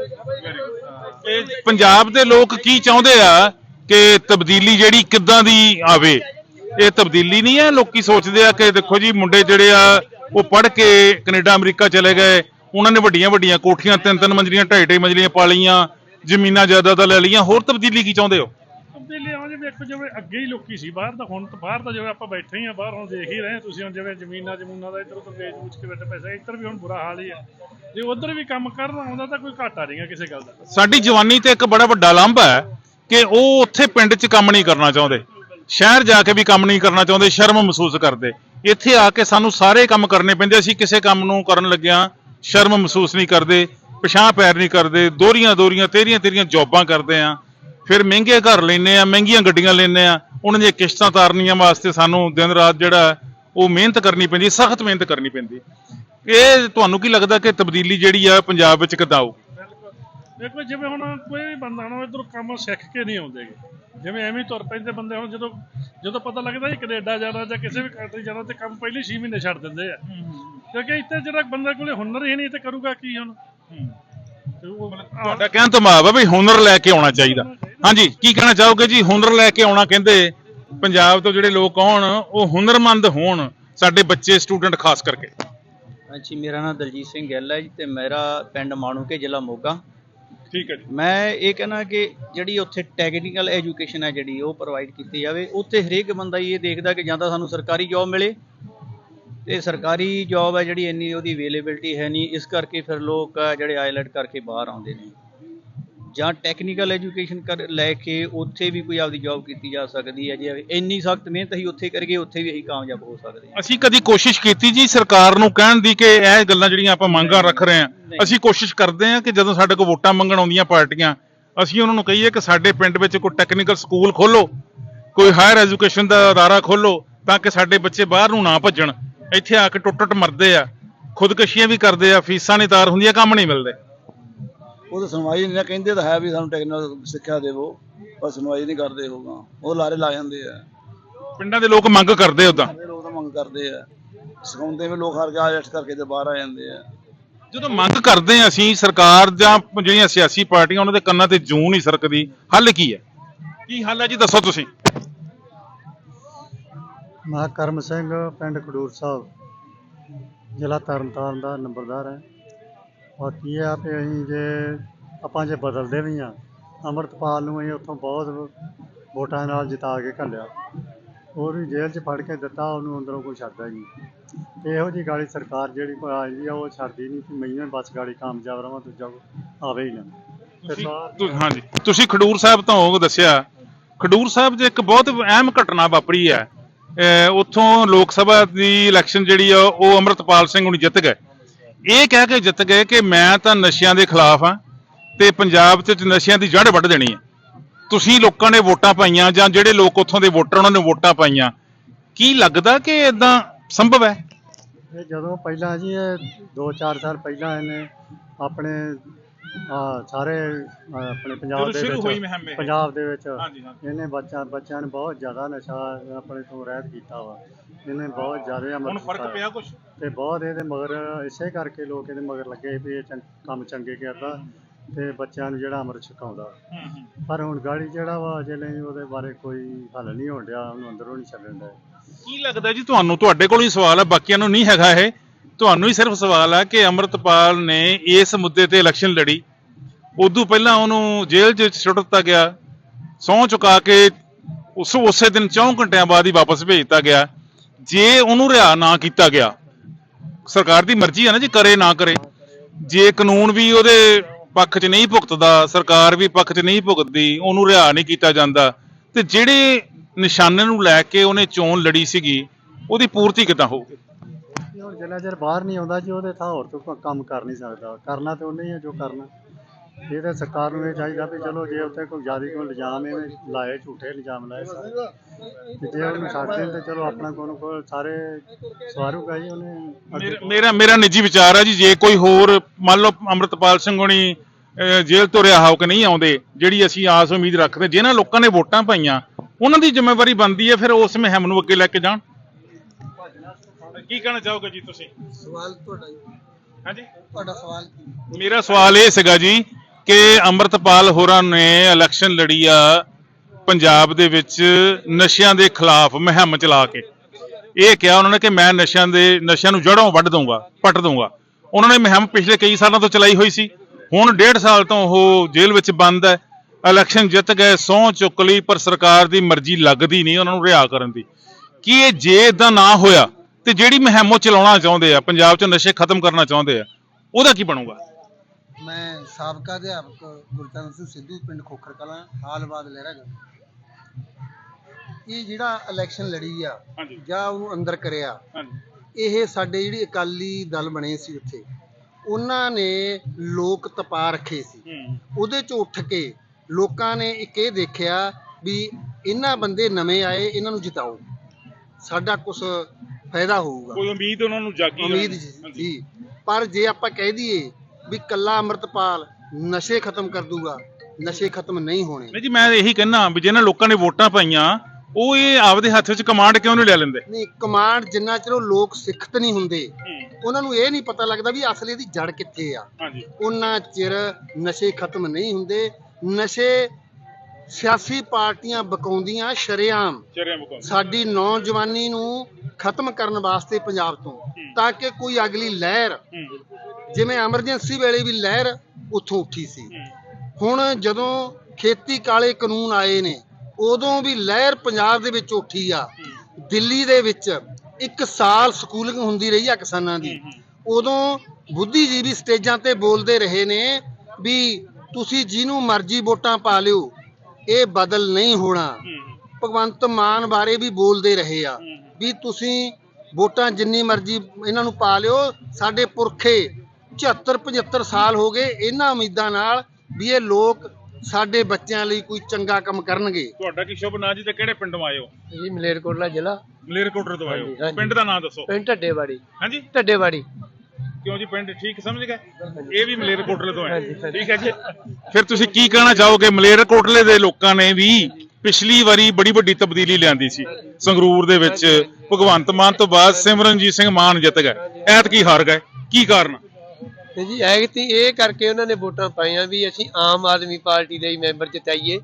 ਇਹ ਪੰਜਾਬ ਦੇ ਲੋਕ ਕੀ ਚਾਹੁੰਦੇ ਆ ਕਿ ਤਬਦੀਲੀ ਜਿਹੜੀ ਕਿੱਦਾਂ ਦੀ ਆਵੇ? ਇਹ ਤਬਦੀਲੀ ਨਹੀਂ ਹੈ ਲੋਕੀ ਸੋਚਦੇ ਆ ਕਿ ਦੇਖੋ ਜੀ ਮੁੰਡੇ ਜਿਹੜੇ ਆ ਉਹ ਪੜ੍ਹ ਕੇ ਕੈਨੇਡਾ ਅਮਰੀਕਾ ਚਲੇ ਗਏ। ਉਹਨਾਂ ਨੇ ਵੱਡੀਆਂ ਵੱਡੀਆਂ ਕੋਠੀਆਂ ਤਿੰਨ ਤਿੰਨ ਮੰਜ਼ਲੀਆਂ ਢਾਈ ਢਾਈ ਮੰਜ਼ਲੀਆਂ ਪਾ ਲਈਆਂ। ਜ਼ਮੀਨਾਂ ਜਾਇਦਾਦਾਂ ਲੈ ਲਈਆਂ ਹੋਰ ਤਬਦੀਲੀ ਕੀ ਚਾਹੁੰਦੇ ਹੋ? ਤਬਦੀਲੀ ਆਉਂ ਜਿਵੇਂ ਵੇਖੋ ਜਿਵੇਂ ਅੱਗੇ ਹੀ ਲੋਕੀ ਸੀ ਬਾਹਰ ਤਾਂ ਹੁਣ ਤਾਂ ਬਾਹਰ ਤਾਂ ਜਿਵੇਂ ਆਪਾਂ ਬੈਠੇ ਹੀ ਆ ਬਾਹਰ ਹੁਣ ਦੇਖ ਹੀ ਰਹੇ ਹਾਂ ਤੁਸੀਂ ਹੁਣ ਜਿਵੇਂ ਜ਼ਮੀਨਾਂ ਜਮੂਨਾਂ ਦਾ ਇੱਧਰ ਉੱਧਰ ਵੇਚ ਵੂਚ ਕੇ ਬੈਠੇ ਪੈਸੇ ਇੱਧਰ ਵੀ ਹੁਣ ਬੁਰਾ ਹਾਲ ਹੀ ਹੈ ਜੇ ਉੱਧਰ ਵੀ ਕੰਮ ਕਰਨ ਆਉਂਦਾ ਤਾਂ ਕੋਈ ਘਾਟਾ ਨਹੀਂਗਾ ਕਿਸੇ ਗੱਲ ਦਾ। ਸਾਡੀ ਜਵਾਨੀ ਤੇ ਇੱਕ ਬੜਾ ਵੱਡਾ ਲਾਂਭਾ ਹੈ ਕਿ ਉਹ ਉੱਥੇ ਪਿੰਡ 'ਚ ਕੰਮ ਨਹੀਂ ਕਰਨਾ ਚਾਹੁੰਦੇ। ਸ਼ਹਿਰ ਜਾ ਕੇ ਵੀ ਕੰਮ ਨਹੀਂ ਕਰਨਾ ਚਾਹੁੰਦੇ ਸ਼ਰਮ ਮਹਿਸੂਸ ਕਰਦੇ। ਇੱਥੇ ਆ ਕੇ ਸਾਨੂੰ ਸਾਰੇ ਕੰਮ ਕਰਨੇ ਪੈਂਦੇ ਅਸੀਂ ਕਿਸੇ ਕੰਮ ਨੂੰ ਕਰਨ ਲੱਗਿਆਂ ਸ਼ਰਮ ਮਹਿਸੂਸ ਨਹੀਂ ਕਰਦੇ। ਪਛਾਂ ਪੈਰ ਨਹੀਂ ਕਰਦੇ ਦੋਹਰੀਆਂ ਦੋਹਰੀਆਂ ਤੇਰੀਆਂ ਤੇਰੀਆਂ ਜੌਬਾਂ ਕਰਦੇ ਆ। ਫਿਰ ਮਹਿੰਗੇ ਘਰ ਲੈਨੇ ਆ ਮਹਿੰਗੀਆਂ ਗੱਡੀਆਂ ਲੈਨੇ ਆ। ਉਹਨਾਂ ਦੀਆਂ ਕਿਸ਼ਤਾਂ ਤਾਰਨੀਆਂ ਵਾਸਤੇ ਸਾਨੂੰ ਦਿਨ ਰਾਤ ਜਿਹੜਾ ਉਹ ਮਿਹਨਤ ਕਰਨੀ ਪੈਂਦੀ ਸਖਤ ਮਿਹਨਤ ਕਰਨੀ ਪੈਂਦੀ। ਇਹ ਤੁਹਾਨੂੰ ਕੀ ਲੱਗਦਾ ਕਿ ਤਬਦੀਲੀ ਜਿਹੜੀ ਆ ਪੰਜਾਬ ਵਿੱਚ ਕਿੱਦਾਂ ਆਊ ਦੇਖੋ ਜਿਵੇਂ ਹੁਣ ਕੋਈ ਵੀ ਬੰਦਾ ਨਾ ਇੱਧਰ ਕੰਮ ਸਿੱਖ ਕੇ ਨਹੀਂ ਆਉਂਦੇਗੇ ਜਿਵੇਂ ਐਵੇਂ ਤੁਰ ਪੈਂਦੇ ਬੰਦੇ ਹੁਣ ਜਦੋਂ ਜਦੋਂ ਪਤਾ ਲੱਗਦਾ ਜੀ ਕੈਨੇਡਾ ਜਾਣਾ ਜਾਂ ਕਿਸੇ ਵੀ ਕੰਟਰੀ ਜਾਣਾ ਤੇ ਕੰਮ ਪਹਿਲੇ 6 ਮਹੀਨੇ ਛੱਡ ਦਿੰਦੇ ਆ। ਕਿਉਂਕਿ ਇੱਥੇ ਜਿਹੜਾ ਬੰਦੇ ਕੋਲੇ ਹੁਨਰ ਹੀ ਨਹੀਂ ਤੇ ਕਰੂਗਾ ਕੀ ਹੁਣ? ਤੁਹਾਡਾ ਕਹਿਣ ਤੋਂ ਹੈ ਵੀ ਹੁਨਰ ਲੈ ਕੇ ਆਉਣਾ ਚਾਹੀਦਾ। ਹਾਂਜੀ ਕੀ ਕਹਿਣਾ ਚਾਹੋਗੇ ਜੀ? ਹੁਨਰ ਲੈ ਕੇ ਆਉਣਾ ਕਹਿੰਦੇ ਪੰਜਾਬ ਤੋਂ ਜਿਹੜੇ ਲੋਕ ਆਉਣ ਉਹ ਹੁਨਰਮੰਦ ਹੋਣ ਸਾਡੇ ਬੱਚੇ ਸਟੂਡੈਂਟ ਖਾਸ ਕਰਕੇ। ਹਾਂਜੀ ਮੇਰਾ ਨਾਮ ਦਲਜੀਤ ਸਿੰਘ ਗਿੱਲ ਹੈ ਜੀ ਤੇ ਮੇਰਾ ਪਿੰਡ ਮਾਣੂਕੇ ਜ਼ਿਲ੍ਹਾ ਮੋਗਾ। ਠੀਕ ਹੈ ਜੀ। ਮੈਂ ਇਹ ਕਹਿਣਾ ਕਿ ਜਿਹੜੀ ਉੱਥੇ ਟੈਕਨੀਕਲ ਐਜੂਕੇਸ਼ਨ ਹੈ ਜਿਹੜੀ ਉਹ ਪ੍ਰੋਵਾਈਡ ਕੀਤੀ ਜਾਵੇ। ਉੱਥੇ ਹਰੇਕ ਬੰਦਾ ਇਹ ਦੇਖਦਾ ਕਿ ਜਾਂ ਤਾਂ ਸਾਨੂੰ ਸਰਕਾਰੀ ਜੌਬ ਮਿਲੇ ਤੇ ਸਰਕਾਰੀ ਜੌਬ ਹੈ ਜਿਹੜੀ ਇੰਨੀ ਉਹਦੀ ਅਵੇਲੇਬਿਲਟੀ ਹੈ ਨਹੀਂ ਇਸ ਕਰਕੇ ਫਿਰ ਲੋਕ ਜਿਹੜੇ ਆਈਲੈਟ ਕਰਕੇ ਬਾਹਰ ਆਉਂਦੇ ਨੇ। ਜਾਂ ਟੈਕਨੀਕਲ ਐਜੂਕੇਸ਼ਨ ਕਰ ਲੈ ਕੇ ਉੱਥੇ ਵੀ ਕੋਈ ਆਪਦੀ ਜੌਬ ਕੀਤੀ ਜਾ ਸਕਦੀ ਹੈ ਜੇ ਇੰਨੀ ਸਖਤ ਮਿਹਨਤ ਅਸੀਂ ਉੱਥੇ ਕਰੀਏ ਉੱਥੇ ਵੀ ਅਸੀਂ ਕਾਮਯਾਬ ਹੋ ਸਕਦੇ ਹਾਂ। ਅਸੀਂ ਕਦੀ ਕੋਸ਼ਿਸ਼ ਕੀਤੀ ਜੀ ਸਰਕਾਰ ਨੂੰ ਕਹਿਣ ਦੀ ਕਿ ਇਹ ਗੱਲਾਂ ਜਿਹੜੀਆਂ ਆਪਾਂ ਮੰਗਾਂ ਰੱਖ ਰਹੇ ਹਾਂ? ਅਸੀਂ ਕੋਸ਼ਿਸ਼ ਕਰਦੇ ਹਾਂ ਕਿ ਜਦੋਂ ਸਾਡੇ ਕੋਲ ਵੋਟਾਂ ਮੰਗਣ ਆਉਂਦੀਆਂ ਪਾਰਟੀਆਂ ਅਸੀਂ ਉਹਨਾਂ ਨੂੰ ਕਹੀਏ ਕਿ ਸਾਡੇ ਪਿੰਡ ਵਿੱਚ ਕੋਈ ਟੈਕਨੀਕਲ ਸਕੂਲ ਖੋਲੋ ਕੋਈ ਹਾਇਰ ਐਜੂਕੇਸ਼ਨ ਦਾ ਅਦਾਰਾ ਖੋਲੋ ਤਾਂ ਕਿ ਸਾਡੇ ਬੱਚੇ ਬਾਹਰ ਨੂੰ ਨਾ ਭੱਜਣ। ਇੱਥੇ ਆ ਕੇ ਟੁੱਟ ਟੁੱਟ ਮਰਦੇ ਆ ਖੁਦਕੁਸ਼ੀਆਂ ਵੀ ਕਰਦੇ ਆ ਫੀਸਾਂ ਨਹੀਂ ਤਾਰ ਹੁੰਦੀਆਂ ਕੰਮ ਨਹੀਂ ਮਿਲਦੇ। ਉਹ ਤਾਂ ਸੁਣਵਾਈ ਨਹੀਂ ਨਾ ਕਹਿੰਦੇ ਤਾਂ ਹੈ ਵੀ ਸਾਨੂੰ ਟੈਕਨੀਕਲ ਸਿੱਖਿਆ ਦੇਵੋ ਪਰ ਸੁਣਵਾਈ ਨਹੀਂ ਕਰਦੇ ਹੋਗਾ ਉਹ ਲਾਰੇ ਲਾ ਜਾਂਦੇ ਆ। ਪਿੰਡਾਂ ਦੇ ਲੋਕ ਮੰਗ ਕਰਦੇ ਉਦਾਂ ਲੋਕ ਤਾਂ ਮੰਗ ਕਰਦੇ ਆ। ਸਿਖਾਉਂਦੇ ਵੀ ਲੋਕ ਹਰ ਕੇ ਆਜਟ ਕਰਕੇ ਤੇ ਬਾਹਰ ਆ ਜਾਂਦੇ ਆ। ਜਦੋਂ ਮੰਗ ਕਰਦੇ ਹਾਂ ਅਸੀਂ ਸਰਕਾਰ ਜਾਂ ਜਿਹੜੀਆਂ ਸਿਆਸੀ ਪਾਰਟੀਆਂ ਉਹਨਾਂ ਦੇ ਕੰਨਾਂ ਤੇ ਜੂੰ ਨਹੀਂ ਸਰਕਦੀ। ਹੱਲ ਕੀ ਹੈ? ਕੀ ਹੱਲ ਹੈ ਜੀ ਦੱਸੋ ਤੁਸੀਂ। ਮੈਂ ਕਰਮ ਸਿੰਘ ਪਿੰਡ ਖਡੂਰ ਸਾਹਿਬ। ਜ਼ਿਲ੍ਹਾ ਤਰਨਤਾਰਨ ਦਾ ਨੰਬਰਦਾਰ ਹੈ। ਬਾਕੀ ਇਹ ਆ ਕਿ ਅਸੀਂ ਜੇ ਆਪਾਂ ਜੇ ਬਦਲਦੇ ਵੀ ਆ ਅੰਮ੍ਰਿਤਪਾਲ ਨੂੰ ਅਸੀਂ ਉੱਥੋਂ ਬਹੁਤ ਵੋਟਾਂ ਨਾਲ ਜਿਤਾ ਕੇ ਘੱਲਿਆ। ਹੋਰ ਵੀ ਜੇਲ੍ਹ 'ਚ ਫੜ ਕੇ ਦਿੱਤਾ ਉਹਨੂੰ ਅੰਦਰੋਂ ਕੋਈ ਛੱਡਦਾ ਹੀ ਨਹੀਂ। ਇਹੋ ਜੀ ਗਾੜੀ ਸਰਕਾਰ ਜਿਹੜੀ ਕੋਈ ਆ ਜਾਂਦੀ ਆ ਉਹ ਛੱਡਦੀ ਨਹੀਂ ਕਿ ਮੈਨੂੰ ਬਸ ਗਾੜੀ ਕਾਮਯਾਬ ਰਵਾਂ ਦੂਜਾ ਆਵੇ ਹੀ ਨਾ। ਤੇ ਸਾਰ- ਤੁ- ਹਾਂਜੀ। ਤੁਸੀਂ ਖਡੂਰ ਸਾਹਿਬ ਤੋਂ ਹੋ ਦੱਸਿਆ ਖਡੂਰ ਸਾਹਿਬ 'ਚ ਇੱਕ ਬਹੁਤ ਅਹਿਮ ਘਟਨਾ ਵਾਪਰੀ ਹੈ। ਉੱਥੋਂ ਲੋਕ ਸਭਾ ਦੀ ਇਲੈਕਸ਼ਨ ਜਿਹੜੀ ਆ, ਉਹ ਅੰਮ੍ਰਿਤਪਾਲ ਸਿੰਘ ਹੁਣੀ ਜਿੱਤ ਗਏ। ਇਹ ਕਹਿ ਕੇ ਜਿੱਤ ਗਏ ਕਿ ਮੈਂ ਤਾਂ ਨਸ਼ਿਆਂ ਦੇ ਖਿਲਾਫ ਆ ਤੇ ਪੰਜਾਬ 'ਚ ਨਸ਼ਿਆਂ ਦੀ ਜੜ ਵੱਢ ਦੇਣੀ ਹੈ। ਤੁਸੀਂ ਲੋਕਾਂ ਨੇ ਵੋਟਾਂ ਪਾਈਆਂ ਜਾਂ ਜਿਹੜੇ ਲੋਕ ਉੱਥੋਂ ਦੇ ਵੋਟਰ, ਉਹਨਾਂ ਨੇ ਵੋਟਾਂ ਪਾਈਆਂ, ਕੀ ਲੱਗਦਾ ਕਿ ਇਦਾਂ ਸੰਭਵ ਹੈ? ਇਹ ਜਦੋਂ ਪਹਿਲਾਂ ਜੀ, ਇਹ 2-4 ਸਾਲ ਪਹਿਲਾਂ ਇਹਨੇ ਆਪਣੇ ਆ ਸਾਰੇ ਅਹ, ਆਪਣੇ ਪੰਜਾਬ ਦੇ ਵਿੱਚ ਪੰਜਾਬ ਦੇ ਵਿੱਚ ਹਾਂਜੀ ਹਾਂਜੀ। ਇਹਨੇ ਬੱਚਾ ਬੱਚਿਆਂ ਨੂੰ ਬਹੁਤ ਜ਼ਿਆਦਾ ਨਸ਼ਾ ਆਪਣੇ ਤੋਂ ਰਹਿਤ ਕੀਤਾ ਵਾ। ਇਹਨੇ ਬਹੁਤ ਜ਼ਿਆਦਾ ਅਮਰ ਹੁਣ ਫ਼ਰਕ ਪਿਆ ਕੁਝ ਤੇ ਬਹੁਤ ਇਹਦੇ ਮਗਰ ਇਸੇ ਕਰਕੇ ਲੋਕ ਇਹਦੇ ਮਗਰ ਲੱਗੇ ਵੀ ਇਹ ਚੰ- ਕੰਮ ਚੰਗੇ ਕਰਦਾ ਤੇ ਬੱਚਿਆਂ ਨੂੰ ਜਿਹੜਾ ਅੰਮ੍ਰਿਤ ਛਕਾਉਂਦਾ। ਪਰ ਹੁਣ ਗਾੜੀ ਜਿਹੜਾ ਵਾ ਅਜੇ ਲਈ ਉਹਦੇ ਬਾਰੇ ਕੋਈ ਹੱਲ ਨਹੀਂ ਹੋਣ ਡਿਆ ਉਹਨੂੰ ਅੰਦਰੋਂ ਨਹੀਂ ਛੱਡਣ ਦਾ ਕੀ ਲੱਗਦਾ ਜੀ ਤੁਹਾਨੂੰ ਤੁਹਾਡੇ ਕੋਲ ਹੀ ਸਵਾਲ ਹੈ ਬਾਕੀਆਂ ਨੂੰ ਨਹੀਂ ਹੈਗਾ ਇਹ। ਤੁਹਾਨੂੰ ਹੀ ਸਿਰਫ ਸਵਾਲ ਹੈ ਕਿ ਅੰਮ੍ਰਿਤਪਾਲ ਨੇ ਇਸ ਮੁੱਦੇ ਤੇ ਇਲੈਕਸ਼ਨ ਲੜੀ। ਉਦੋਂ ਪਹਿਲਾਂ ਉਹਨੂੰ ਜੇਲ੍ਹ 'ਚ ਸੁੱਟ ਦਿੱਤਾ ਗਿਆ। ਸਹੁੰ ਚੁਕਾ ਕੇ ਉਸ ਉਸੇ ਦਿਨ 4 ਘੰਟਿਆਂ ਬਾਅਦ ਹੀ ਵਾਪਸ ਭੇਜ ਦਿੱਤਾ ਗਿਆ। ਜੇ ਉਹਨੂੰ ਰਿਹਾ ਨਾ ਕੀਤਾ ਗਿਆ, ਸਰਕਾਰ ਦੀ ਮਰਜ਼ੀ ਹੈ ਨਾ ਜੀ ਕਰੇ ਨਾ ਕਰੇ। ਜੇ ਕਾਨੂੰਨ ਵੀ ਉਹਦੇ ਪੱਖ 'ਚ ਨਹੀਂ ਭੁਗਤਦਾ, ਸਰਕਾਰ ਵੀ ਪੱਖ 'ਚ ਨਹੀਂ ਭੁਗਤਦੀ, ਉਹਨੂੰ ਰਿਹਾ ਨਹੀਂ ਕੀਤਾ ਜਾਂਦਾ, ਤੇ ਜਿਹੜੇ ਨਿਸ਼ਾਨੇ ਨੂੰ ਲੈ ਕੇ ਉਹਨੇ ਚੋਣ ਲੜੀ ਸੀਗੀ, ਉਹਦੀ ਪੂਰਤੀ ਕਿੱਦਾਂ ਹੋਊਗੀ? ਹੁਣ ਜਿੰਨਾ ਚਿਰ ਬਾਹਰ ਨਹੀਂ ਆਉਂਦਾ ਜੀ, ਉਹਦੇ ਥਾਂ ਹੋਰ ਤੋਂ ਕੰਮ ਕਰ ਨਹੀਂ ਸਕਦਾ। ਕਰਨਾ ਤੇ ਉਹਨੇ ਹੀ ਹੈ ਜੋ ਕਰਨਾ। ਇਹ ਤਾਂ ਸਰਕਾਰ ਨੂੰ ਇਹ ਚਾਹੀਦਾ ਵੀ ਚਲੋ ਜੇ ਉੱਥੇ ਕੋਈ ਜ਼ਿਆਦਾ ਕੋਈ ਇਲਜ਼ਾਮ ਇਹਨੇ ਲਾਏ, ਝੂਠੇ ਇਲਜ਼ਾਮ ਲਾਏ ਸਾਰੇ, ਤੇ ਜੇ ਉਹਨੂੰ ਛੱਡ ਦੇਣ ਤੇ ਚਲੋ ਆਪਣਾ ਕੋਈ ਨਾ ਸਾਰੇ ਸਵਾਰੂਗਾ ਜੀ ਉਹਨੇ। ਮੇਰਾ- ਮੇਰਾ ਨਿੱਜੀ ਵਿਚਾਰ ਹੈ ਜੀ, ਜੇ ਕੋਈ ਹੋਰ, ਮੰਨ ਲਓ ਅੰਮ੍ਰਿਤਪਾਲ ਸਿੰਘ ਹੋਣੀ ਜੇਲ੍ਹ ਤੋਂ ਰਿਹਾ ਹੋ ਕੇ ਨਹੀਂ ਆਉਂਦੇ, ਜਿਹੜੀ ਅਸੀਂ ਆਸ ਉਮੀਦ ਰੱਖਦੇ ਜਿਨ੍ਹਾਂ ਲੋਕਾਂ ਨੇ ਵੋਟਾਂ ਪਾਈਆਂ, ਉਹਨਾਂ ਦੀ ਜ਼ਿੰਮੇਵਾਰੀ ਬਣਦੀ ਹੈ, ਫਿਰ ਉਸ ਮੁਹਿੰਮ ਨੂੰ ਅੱਗੇ ਲੈ ਕੇ ਜਾਣ। ਕੀ ਕਹਿਣਾ ਚਾਹੋਗੇ ਜੀ ਤੁਸੀਂ? ਸਵਾਲ ਤੁਹਾਡਾ ਹਾਂਜੀ। ਤੁਹਾਡਾ ਸਵਾਲ ਮੇਰਾ ਸਵਾਲ ਇਹ ਸੀਗਾ ਜੀ ਕਿ ਅੰਮ੍ਰਿਤਪਾਲ ਹੋਰਾਂ ਨੇ ਇਲੈਕਸ਼ਨ ਲੜੀ ਆ ਪੰਜਾਬ ਦੇ ਵਿੱਚ ਨਸ਼ਿਆਂ ਦੇ ਖਿਲਾਫ ਮੁਹਿੰਮ ਚਲਾ ਕੇ। ਇਹ ਕਿਹਾ ਉਹਨਾਂ ਨੇ ਕਿ ਮੈਂ ਨਸ਼ਿਆਂ ਦੇ ਨਸ਼ਿਆਂ ਨੂੰ ਜੜੋਂ ਵੱਢ ਦਊਂਗਾ ਪੱਟ ਦਊਂਗਾ। ਉਹਨਾਂ ਨੇ ਮੁਹਿੰਮ ਪਿਛਲੇ ਕਈ ਸਾਲਾਂ ਤੋਂ ਚਲਾਈ ਹੋਈ ਸੀ। ਹੁਣ ਡੇਢ ਸਾਲ ਤੋਂ ਉਹ ਜੇਲ੍ਹ ਵਿੱਚ ਬੰਦ ਹੈ। ਇਲੈਕਸ਼ਨ ਜਿੱਤ ਗਏ ਸਹੁੰ ਚੁੱਕ ਲਈ ਪਰ ਸਰਕਾਰ ਦੀ ਮਰਜ਼ੀ ਲੱਗਦੀ ਨਹੀਂ ਉਹਨਾਂ ਨੂੰ ਰਿਹਾ ਕਰਨ ਦੀ। ਕੀ ਇਹ ਜੇ ਇਦਾਂ ਨਾ ਹੋਇਆ ਤੇ ਜਿਹੜੀ ਮੁਹਿੰਮ ਚਲਾਉਣਾ ਚਾਹੁੰਦੇ ਆ ਪੰਜਾਬ 'ਚ ਨਸ਼ੇ ਖਤਮ ਕਰਨਾ ਚਾਹੁੰਦੇ ਆ ਉਹਦਾ ਕੀ ਬਣੂਗਾ? ਮੈਂ ਸਾਬਕਾ ਅਧਿਆਪਕ ਗੁਰਚਰਨ ਸਿੰਘ ਸਿੱਧੂ ਪਿੰਡ ਖੋਖਰ ਕਲਾਂ ਹਾਲਬਾਦ ਲਹਿਰਾ ਗਾ। ਇਹ ਜਿਹੜਾ ਇਲੈਕਸ਼ਨ ਲੜੀ ਆ ਹਾਂਜੀ। ਜਾਂ ਉਹਨੂੰ ਅੰਦਰ ਕਰਿਆ ਇਹ ਸਾਡੇ ਜਿਹੜੀ ਅਕਾਲੀ ਦਲ ਬਣੇ ਸੀ ਉੱਥੇ ਉਹਨਾਂ ਨੇ ਲੋਕ ਤਪਾ ਰੱਖੇ ਸੀ। ਉਹਦੇ ਚ ਉੱਠ ਕੇ ਲੋਕਾਂ ਨੇ ਇੱਕ ਇਹ ਦੇਖਿਆ ਵੀ ਇਹਨਾਂ ਬੰਦੇ ਨਵੇਂ ਆਏ ਇਹਨਾਂ ਨੂੰ ਜਿਤਾਓ। ਸਾਡਾ ਕੁਝ ਫਾਇਦਾ ਹੋਊਗਾ। ਕੋਈ ਉਮੀਦ ਉਹਨਾਂ ਨੂੰ ਜਾਗੀ ਉਮੀਦ ਸੀ ਪਰ ਜੇ ਆਪਾਂ ਕਹਿ ਦਈਏ ਵੀ ਕੱਲਾ ਅੰਮ੍ਰਿਤਪਾਲ ਨਸ਼ੇ ਖਤਮ ਕਰ ਦੂਗਾ ਨਸ਼ੇ ਖਤਮ ਨਹੀਂ ਹੋਣੇ। ਨਹੀਂ ਜੀ ਮੈਂ ਇਹੀ ਕਹਿਣਾ ਵੀ ਜਿਹਨਾਂ ਲੋਕਾਂ ਨੇ ਵੋਟਾਂ ਪਾਈਆਂ ਉਹ ਇਹ ਆਪਦੇ ਹੱਥ ਵਿੱਚ ਕਮਾਂਡ ਕਿਉਂ ਨਹੀਂ ਲੈ ਲੈਂਦੇ? ਨਹੀਂ ਕਮਾਂਡ ਜਿੰਨਾ ਚਿਰ ਉਹ ਲੋਕ ਸਿੱਖਤ ਨਹੀਂ ਹੁੰਦੇ ਉਹਨਾਂ ਨੂੰ ਇਹ ਨਹੀਂ ਪਤਾ ਲੱਗਦਾ ਵੀ ਅਸਲ ਇਹਦੀ ਜੜ ਕਿੱਥੇ ਆ। ਹਾਂਜੀ। ਉਹਨਾਂ ਚਿਰ ਨਸ਼ੇ ਖਤਮ ਨਹੀਂ ਹੁੰਦੇ ਨਸ਼ੇ ਸਿਆਸੀ ਪਾਰਟੀਆਂ ਬਕਾਉਂਦੀਆਂ ਸ਼ਰੇਆਮ। ਚਰਿਆ ਸਾਡੀ ਨੌਜਵਾਨੀ ਨੂੰ ਖਤਮ ਕਰਨ ਵਾਸਤੇ ਪੰਜਾਬ ਤੋਂ ਤਾਂ ਕਿ ਕੋਈ ਅਗਲੀ ਲਹਿਰ ਜਿਵੇਂ ਐਮਰਜੈਂਸੀ ਵੇਲੇ ਵੀ ਲਹਿਰ ਉੱਥੋਂ ਉੱਠੀ ਸੀ। ਹੁਣ ਜਦੋਂ ਖੇਤੀ ਕਾਲੇ ਕਾਨੂੰਨ ਆਏ ਨੇ ਉਦੋਂ ਵੀ ਲਹਿਰ ਪੰਜਾਬ ਦੇ ਵਿੱਚ ਉੱਠੀ ਆ। ਦਿੱਲੀ ਦੇ ਵਿੱਚ ਇੱਕ ਸਾਲ ਸਕੂਲਿੰਗ ਹੁੰਦੀ ਰਹੀ ਆ ਕਿਸਾਨਾਂ ਦੀ। ਉਦੋਂ ਬੁੱਧੀਜੀਵੀ ਸਟੇਜਾਂ ਤੇ ਬੋਲਦੇ ਰਹੇ ਨੇ ਵੀ ਤੁਸੀਂ ਜਿਹਨੂੰ ਮਰਜ਼ੀ ਵੋਟਾਂ ਪਾ ਲਿਓ ਇਹ ਬਦਲ ਨਹੀਂ ਹੋਣਾ। ਭਗਵੰਤ ਮਾਨ ਬਾਰੇ ਵੀ ਬੋਲਦੇ ਰਹੇ ਆ ਵੀ ਤੁਸੀਂ ਵੋਟਾਂ ਜਿੰਨੀ ਮਰਜ਼ੀ ਇਹਨਾਂ ਨੂੰ ਪਾ ਲਿਓ ਸਾਡੇ ਪੁਰਖੇ 74 75 ਸਾਲ ਹੋ ਗਏ ਇਹਨਾਂ ਉਮੀਦਾਂ ਨਾਲ ਵੀ ਇਹ ਲੋਕ ਸਾਡੇ ਬੱਚਿਆਂ ਲਈ ਕੋਈ ਚੰਗਾ ਕੰਮ ਕਰਨਗੇ। ਤੁਹਾਡਾ ਕੀ ਸ਼ੁਭ ਨਾਂ ਜੀ ਤੇ ਕਿਹੜੇ ਪਿੰਡੋਂ ਆਏ ਹੋ? ਜੀ ਮਲੇਰਕੋਟਲਾ ਜ਼ਿਲ੍ਹਾ। ਮਲੇਰਕੋਟਲੇ ਤੋਂ ਆਏ ਹਾਂਜੀ, ਹੋ ਹਾਂਜੀ। ਪਿੰਡ ਦਾ ਨਾਂ ਦੱਸੋ। ਪਿੰਡ ਢੱਡੇਵਾੜੀ। ਹਾਂਜੀ। ਢੱਡੇਵਾੜੀ। ਕਿਉਂ ਜੀ ਪਿੰਡ ਠੀਕ ਸਮਝ ਗਏ? ਇਹ ਵੀ ਮਲੇਰਕੋਟਲੇ ਤੋਂ ਹੈ। ਠੀਕ ਹੈ ਜੀ? ਫਿਰ ਤੁਸੀਂ ਕੀ ਕਹਿਣਾ ਚਾਹੋਗੇ? ਮਲੇਰਕੋਟਲੇ ਦੇ ਲੋਕਾਂ ਨੇ ਵੀ ਪਿਛਲੀ ਵਾਰੀ ਬੜੀ ਵੱਡੀ ਤਬਦੀਲੀ ਲਿਆਂਦੀ ਸੀ। ਸੰਗਰੂਰ ਦੇ ਵਿੱਚ ਭਗਵੰਤ ਮਾਨ ਤੋਂ ਬਾਅਦ ਸਿਮਰਨਜੀਤ ਸਿੰਘ ਮਾਨ ਜਿੱਤ ਗਏ। ਐਤਕੀ ਹਾਰ ਗਏ? ਕੀ ਕਾਰਨ? ਤੇ ਜੀ ਐਗਤੀ ਇਹ ਕਰਕੇ ਉਹਨਾਂ ਨੇ ਵੋਟਾਂ ਪਾਈਆਂ ਵੀ ਅਸੀਂ ਆਮ ਆਦਮੀ ਪਾਰਟੀ ਦੇ ਹੀ ਮੈਂਬਰ ਜਿਤਾਈਏ।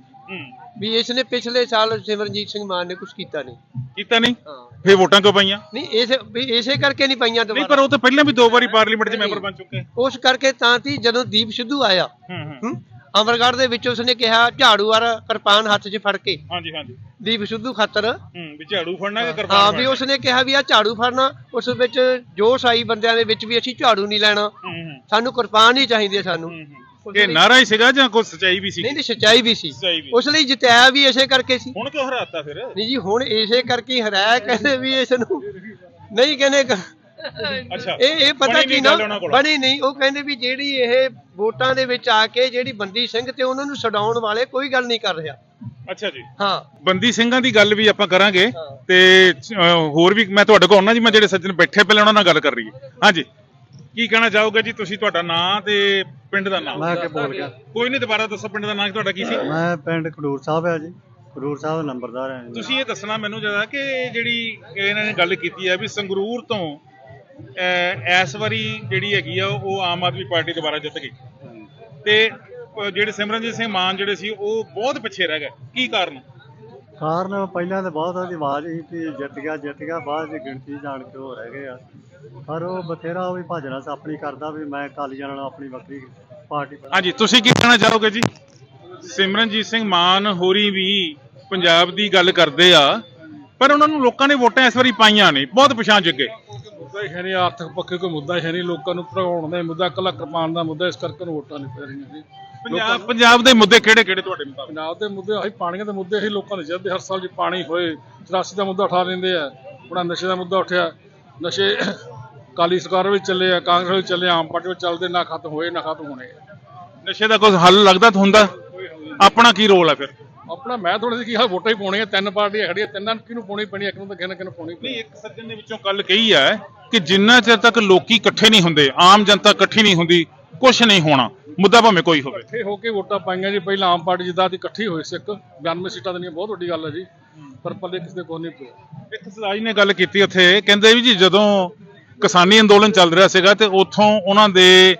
ਵੀ ਇਸ ਨੇ ਪਿਛਲੇ ਸਾਲ ਸਿਮਰਨਜੀਤ ਸਿੰਘ ਮਾਨ ਨੇ ਕੁਝ ਕੀਤਾ ਨਹੀਂ। ਕੀਤਾ ਨਹੀਂ? ਹਾਂ। ਫੇਰ ਵੋਟਾਂ ਕਿਉਂ ਪਾਈਆਂ? ਨਹੀਂ ਇਸ ਵੀ ਇਸੇ ਕਰਕੇ ਨਹੀਂ ਪਾਈਆਂ ਨਹੀਂ ਪਰ ਦੁਬਾਰਾ ਉਹ ਤਾਂ ਪਹਿਲਾਂ ਵੀ ਦੋ ਵਾਰੀ ਪਾਰਲੀਮੈਂਟ 'ਚ ਮੈਂਬਰ ਬਣ ਚੁੱਕੇ ਉਸ ਕਰਕੇ ਤਾਂ ਤੀ ਜਦੋਂ ਦੀਪ ਸਿੱਧੂ ਆਇਆ ਹੂੰ ਹੂੰ। ਹੂੰ, ਅਮਰਗੜ੍ਹ ਦੇ ਵਿੱਚ ਉਸਨੇ ਕਿਹਾ ਝਾੜੂ ਵਾਰ ਕਿਰਪਾਨ ਹੱਥ 'ਚ ਫੜ ਕੇ। ਹਾਂਜੀ ਹਾਂਜੀ। ਦੀਪ ਸਿੱਧੂ ਖਾਤਰ। ਹੂੰ ਵੀ ਝਾੜੂ ਫੜਨਾ ਕਿ ਹਾਂ ਕਿਰਪਾਨ ਵੀ ਉਸਨੇ ਕਿਹਾ ਵੀ ਆ ਝਾੜੂ ਫੜਨਾ ਉਸ ਵਿੱਚ ਜੋਸ਼ ਆਈ ਬੰਦਿਆਂ ਦੇ ਵਿੱਚ ਵੀ ਅਸੀਂ ਝਾੜੂ ਨਹੀਂ ਲੈਣਾ। ਹੂੰ ਹੂੰ। ਸਾਨੂੰ ਕਿਰਪਾਨ ਹੀ ਚਾਹੀਦੀ ਹੈ ਸਾਨੂੰ। ਹੂੰ, ਹੂੰ। ਇਹ ਨਾਰਾ ਹੀ ਸੀਗਾ ਜਾਂ ਕੋਈ ਸਚਾਈ ਵੀ ਸੀ? ਨਹੀਂ ਨਹੀਂ ਸੱਚਾਈ ਵੀ ਸੀ। ਸੱਚਾਈ ਵੀ। ਉਸ ਲਈ ਜਿਤਾਇਆ ਵੀ ਇਸੇ ਕਰਕੇ ਸੀ। ਹੁਣ ਕਿਉਂ ਹਰਾਤਾ ਫਿਰ? ਨਹੀਂ ਜੀ ਹੁਣ ਇਸੇ ਕਰਕੇ ਹੀ ਹਰਾਇਆ ਕਹਿੰਦੇ ਵੀ ਇਸ ਨੂੰ ਨਹੀਂ ਕਹਿੰਦੇ ਕ- ਅੱਛਾ ਇਹ ਇਹ ਪਤਾ ਬਣੀ ਕੀ ਨਹੀਂ ਨਾ ਗੱਲ ਉਹਨਾਂ ਕੋਲ। ਬਣੀ ਨਹੀਂ। ਉਹ ਕਹਿੰਦੇ ਵੀ ਜਿਹੜੀ ਇਹ ਵੋਟਾਂ ਦੇ ਵਿੱਚ ਆ ਕੇ ਜਿਹੜੀ ਬੰਦੀ ਸਿੰਘ ਤੇ ਉਹਨਾਂ ਨੂੰ ਛਡਾਉਣ ਵਾਲੇ ਕੋਈ ਗੱਲ ਨਹੀਂ ਕਰ ਰਿਹਾ। ਅੱਛਾ ਜੀ। ਹਾਂ। ਬੰਦੀ ਸਿੰਘਾਂ ਦੀ ਗੱਲ ਵੀ ਆਪਾਂ ਕਰਾਂਗੇ ਹਾਂ। ਤੇ ਅਹ, ਹੋਰ ਵੀ ਮੈਂ ਤੁਹਾਡੇ ਕੋਲ ਆਉਣਾ ਜੀ ਮੈਂ ਜਿਹੜੇ ਸੱਜਣ ਬੈਠੇ ਪਹਿਲਾਂ ਉਹਨਾਂ ਨਾਲ ਗੱਲ ਕਰ ਰਹੀ ਹੈ ਹਾਂਜੀ। ਕੀ ਕਹਿਣਾ ਚਾਹੋਗੇ ਜੀ? ਤੁਸੀਂ ਤੁਹਾਡਾ ਨਾਂ ਤੇ ਪਿੰਡ ਦਾ ਨਾਮ ਮੈਂ ਕਿ ਬੋਲ ਗਿਆ। ਕੋਈ ਨਹੀਂ ਦੁਬਾਰਾ ਦੱਸੋ ਪਿੰਡ ਦਾ ਨਾਂ ਤੁਹਾਡਾ ਕੀ ਸੀ? ਮੈਂ ਪਿੰਡ ਖਡੂਰ ਸਾਹਿਬ ਹੈ ਜੀ। ਖਡੂਰ ਸਾਹਿਬ ਨੰਬਰਦਾਰ ਹਾਂ ਜੀ। ਤੁਸੀਂ ਇਹ ਦੱਸਣਾ ਮੈਨੂੰ ਜਰਾ ਕਿ ਜਿਹੜੀ ਇਹਨਾਂ ਨੇ ਗੱਲ ਕੀਤੀ ਹੈ ਵੀ ਸੰਗਰੂਰ ਤੋਂ ਇਸ ਵਾਰੀ ਜਿਹੜੀ ਹੈਗੀ ਆ ਉਹ ਆਮ ਆਦਮੀ ਪਾਰਟੀ ਦੁਬਾਰਾ ਜਿੱਤ ਗਈ। ਤੇ ਜਿਹੜੇ ਸਿਮਰਨਜੀਤ ਸਿੰਘ ਮਾਨ ਜਿਹੜੇ ਸੀ ਉਹ ਬਹੁਤ ਪਿੱਛੇ ਰਹਿ ਗਏ। ਕੀ ਕਾਰਨ? ਕਾਰਨ ਪਹਿਲਾਂ ਤਾਂ ਬਹੁਤ ਉਹਦੀ ਆਵਾਜ਼ ਸੀ ਕਿ ਜਿੱਤ ਗਿਆ ਜਿੱਤ ਗਿਆ ਬਾਅਦ ਦੀ ਗਿਣਤੀ ਜਾਣ ਕੇ ਹੋ ਰਹਿ ਗਏ ਆ। ਪਰ ਉਹ ਬਥੇਰਾ ਉਹ ਵੀ ਭਾਜਣਾ ਆਪਣੀ ਕਰਦਾ ਵੀ ਮੈਂ ਕਾਲੀਆਂ ਨਾਲ ਆਪਣੀ ਵੱਖਰੀ ਪਾਰਟੀ ਹਾਂਜੀ ਤੁਸੀਂ ਕੀ ਕਹਿਣਾ ਚਾਹੋਗੇ ਜੀ? ਸਿਮਰਨਜੀਤ ਸਿੰਘ ਮਾਨ ਹੋਰੀ ਵੀ ਪੰਜਾਬ ਦੀ ਗੱਲ ਕਰਦੇ ਆ ਪਰ ਉਹਨਾਂ ਨੂੰ ਲੋਕਾਂ ਨੇ ਵੋਟਾਂ ਇਸ ਵਾਰੀ ਪਾਈਆਂ ਨੇ ਬਹੁਤ ਪਛਾਣ ਜੱਗੇ। ਮੁੱਦਾ ਹੀ ਹੈ ਨਹੀਂ ਆਰਥਿਕ ਪੱਖੇ ਕੋਈ ਮੁੱਦਾ ਹੈ ਨਹੀਂ ਲੋਕਾਂ ਨੂੰ ਭੜਾਉਣ ਦਾ ਮੁੱਦਾ ਕੱਲਾ ਕਿਰਪਾਨ ਦਾ ਮੁੱਦਾ ਇਸ ਕਰਕੇ ਉਹਨੂੰ ਵੋਟਾਂ ਨਹੀਂ ਪੈ ਰਹੀਆਂ ਜੀ। ਪੰਜਾਬ ਪੰਜਾਬ ਦੇ ਮੁੱਦੇ ਕਿਹੜੇ ਕਿਹੜੇ ਤੁਹਾਡੇ ਮੁਤਾਬਕ? ਪੰਜਾਬ ਦੇ ਮੁੱਦੇ ਆਹੀ ਪਾਣੀਆਂ ਦੇ ਮੁੱਦੇ ਹੀ ਲੋਕਾਂ ਦੇ ਜਿੱਦੇ ਹਰ ਸਾਲ ਜੀ ਪਾਣੀ ਹੋਏ 84 ਦਾ ਮੁੱਦਾ ਉਠਾ ਲੈਂਦੇ ਆ ਬੜਾ ਨਸ਼ੇ ਦਾ ਮੁੱਦਾ ਉੱਠਿਆ। ਨਸ਼ੇ ਕਾਲੀ ਸਰਕਾਰ ਵਿੱਚ ਚੱਲੇ ਆ ਕਾਂਗਰਸ ਵਿੱਚ ਚੱਲੇ ਆ, ਆਮ ਪਾਰਟੀ ਵਿੱਚ ਚੱਲਦੇ ਨਾ ਖਤਮ ਹੋਏ ਨਾ ਖਤਮ ਹੋਣੇ। ਨਸ਼ੇ ਦਾ ਕੋਈ ਹੱਲ ਲੱਗਦਾ ਹੁੰਦਾ ਆਪਣਾ ਕੀ ਰੋਲ ਹੈ ਫਿਰ? ਆਪਣਾ ਮੈਂ ਥੋੜੀ ਜਿਹੀ ਕੀ ਹਾਲ ਵੋਟਾਂ ਹੀ ਪਾਉਣੀਆਂ ਤਿੰਨ ਪਾਰਟੀਆਂ ਖੜੀਆਂ ਤਿੰਨਾਂ ਨੂੰ ਕਿਹਨੂੰ ਪਾਉਣੀ ਪੈਣੀ ਇੱਕ ਨੂੰ ਤਾਂ ਕਿਸੇ ਨਾ ਕਿਸੇ ਨੂੰ ਪਾਉਣੀ ਨਹੀਂ ਇੱਕ ਸੱਜਣ ਦੇ ਵਿੱਚੋਂ ਗੱਲ ਕਹੀ ਹੈ ਕਿ ਜਿੰਨਾ ਚਿਰ ਤੱਕ ਲੋਕੀ ਇਕੱਠੇ ਨਹੀਂ ਹੁੰਦੇ ਆਮ ਜਨਤਾ ਇਕੱਠੀ ਨਹੀਂ ਹੁੰਦੀ ਕੁਝ ਨਹੀਂ ਹੋਣਾ। ਮੁੱਦਾ ਭਾਵੇਂ ਕੋਈ ਹੋਵੇ। ਇਕੱਠੇ ਹੋ ਕੇ ਵੋਟਾਂ ਪਾਈਆਂ ਜੀ। ਪਹਿਲਾਂ ਆਮ ਪਾਰਟੀ ਜਿੱਦਾਂ ਦੀ ਇਕੱਠੀ ਹੋਈ ਸੀ ਇੱਕ। 92 ਸੀਟਾਂ ਦੇਣੀਆਂ ਬਹੁਤ ਵੱਡੀ ਗੱਲ ਹੈ ਜੀ। ਪਰ ਪੱਲੇ ਕਿਸੇ ਦੇ ਕੋਈ ਨਹੀਂ ਪਿਆ। ਇੱਕ ਸਦਾਈ ਨੇ ਗੱਲ ਕੀਤੀ ਉੱਥੇ। ਕਹਿੰਦੇ ਵੀ ਜੀ ਜਦੋਂ ਕਿਸਾਨੀ ਅੰਦੋਲਨ ਚੱਲ ਰਿਹਾ ਸੀਗਾ ਤੇ ਉੱਥੋਂ ਉਹਨਾਂ ਦੇ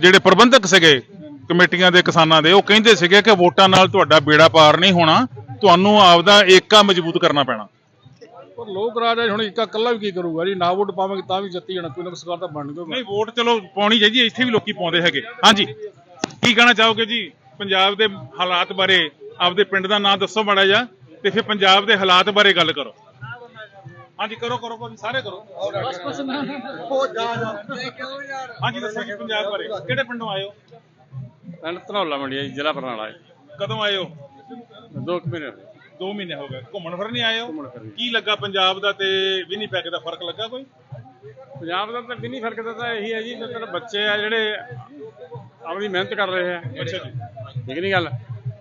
ਜਿਹੜੇ ਪ੍ਰਬੰਧਕ ਸੀਗੇ ਕਮੇਟੀਆਂ ਦੇ ਕਿਸਾਨਾਂ ਦੇ ਉਹ ਕਹਿੰਦੇ ਸੀਗੇ ਕਿ ਵੋਟਾਂ ਨਾਲ ਤੁਹਾਡਾ ਬੇੜਾ ਪਾਰ ਨਹੀਂ ਹੋਣਾ। ਤੁਹਾਨੂੰ ਆਪਦਾ ਏਕਾ ਮਜ਼ਬੂਤ ਕਰਨਾ ਪੈਣਾ। ਪਰ ਲੋਕ ਰਾਜ ਹੈ ਹੁਣ ਇੱਕਾ ਇਕੱਲਾ ਵੀ ਕੀ ਕਰੂਗਾ ਜੀ? ਨਾ ਵੋਟ ਪਾਵਾਂਗੇ ਤਾਂ ਵੀ ਜਿੱਤੀ ਜਾਣਾ ਕੋਈ ਨਾ ਕੋਈ ਸਰਕਾਰ ਤਾਂ ਬਣ ਗਈ ਨਹੀਂ ਵੋਟ ਚਲੋ ਪਾਉਣੀ ਚਾਹੀਦੀ ਹੈ, ਇੱਥੇ ਵੀ ਲੋਕੀ ਪਾਉਂਦੇ ਹੈਗੇ। ਹਾਂਜੀ। ਕੀ ਕਹਿਣਾ ਚਾਹੋਗੇ ਜੀ? ਪੰਜਾਬ ਦੇ ਹਾਲਾਤ ਬਾਰੇ ਆਪਦੇ ਪਿੰਡ ਦਾ ਨਾਮ ਦੱਸੋ ਮਾੜਾ ਜਿਹਾ ਤੇ ਫਿਰ ਪੰਜਾਬ ਦੇ ਹਾਲਾਤ ਬਾਰੇ ਗੱਲ ਕਰੋ। ਹਾਂਜੀ ਕਰੋ ਕਰੋ ਕਰੋ, ਸਾਰੇ ਕਰੋ। ਹਾਂਜੀ ਦੱਸੋ ਜੀ ਪੰਜਾਬ ਬਾਰੇ ਕਿਹੜੇ ਪਿੰਡੋਂ ਆਏ ਹੋ? ਪਿੰਡ ਧਨੌਲਾ ਮੰਡੀ ਜੀ ਜ਼ਿਲ੍ਹਾ ਬਰਨਾਲਾ ਕਦੋਂ ਆਏ ਹੋ? ਦੋ ਕੁ ਮਹੀਨੇ 2 ਮਹੀਨੇ ਹੋ ਗਏ। ਘੁੰਮਣ ਫਿਰਨ ਨਹੀਂ ਆਏ ਹੋ? ਕੀ ਲੱਗਾ ਪੰਜਾਬ ਦਾ ਤੇ ਵਿਨੀਪੈਗ ਦਾ ਫ਼ਰਕ ਲੱਗਾ ਕੋਈ? ਪੰਜਾਬ ਦਾ ਤਾਂ ਨਹੀਂ ਫ਼ਰਕ ਤਾਂ ਇਹੀ ਹੈ ਜੀ ਤੇਰੇ ਬੱਚੇ ਆ ਜਿਹੜੇ ਆਪਣੀ ਮਿਹਨਤ ਕਰ ਰਹੇ ਆ। ਅੱਛਾ ਜੀ। ਠੀਕ ਨਹੀਂ ਗੱਲ?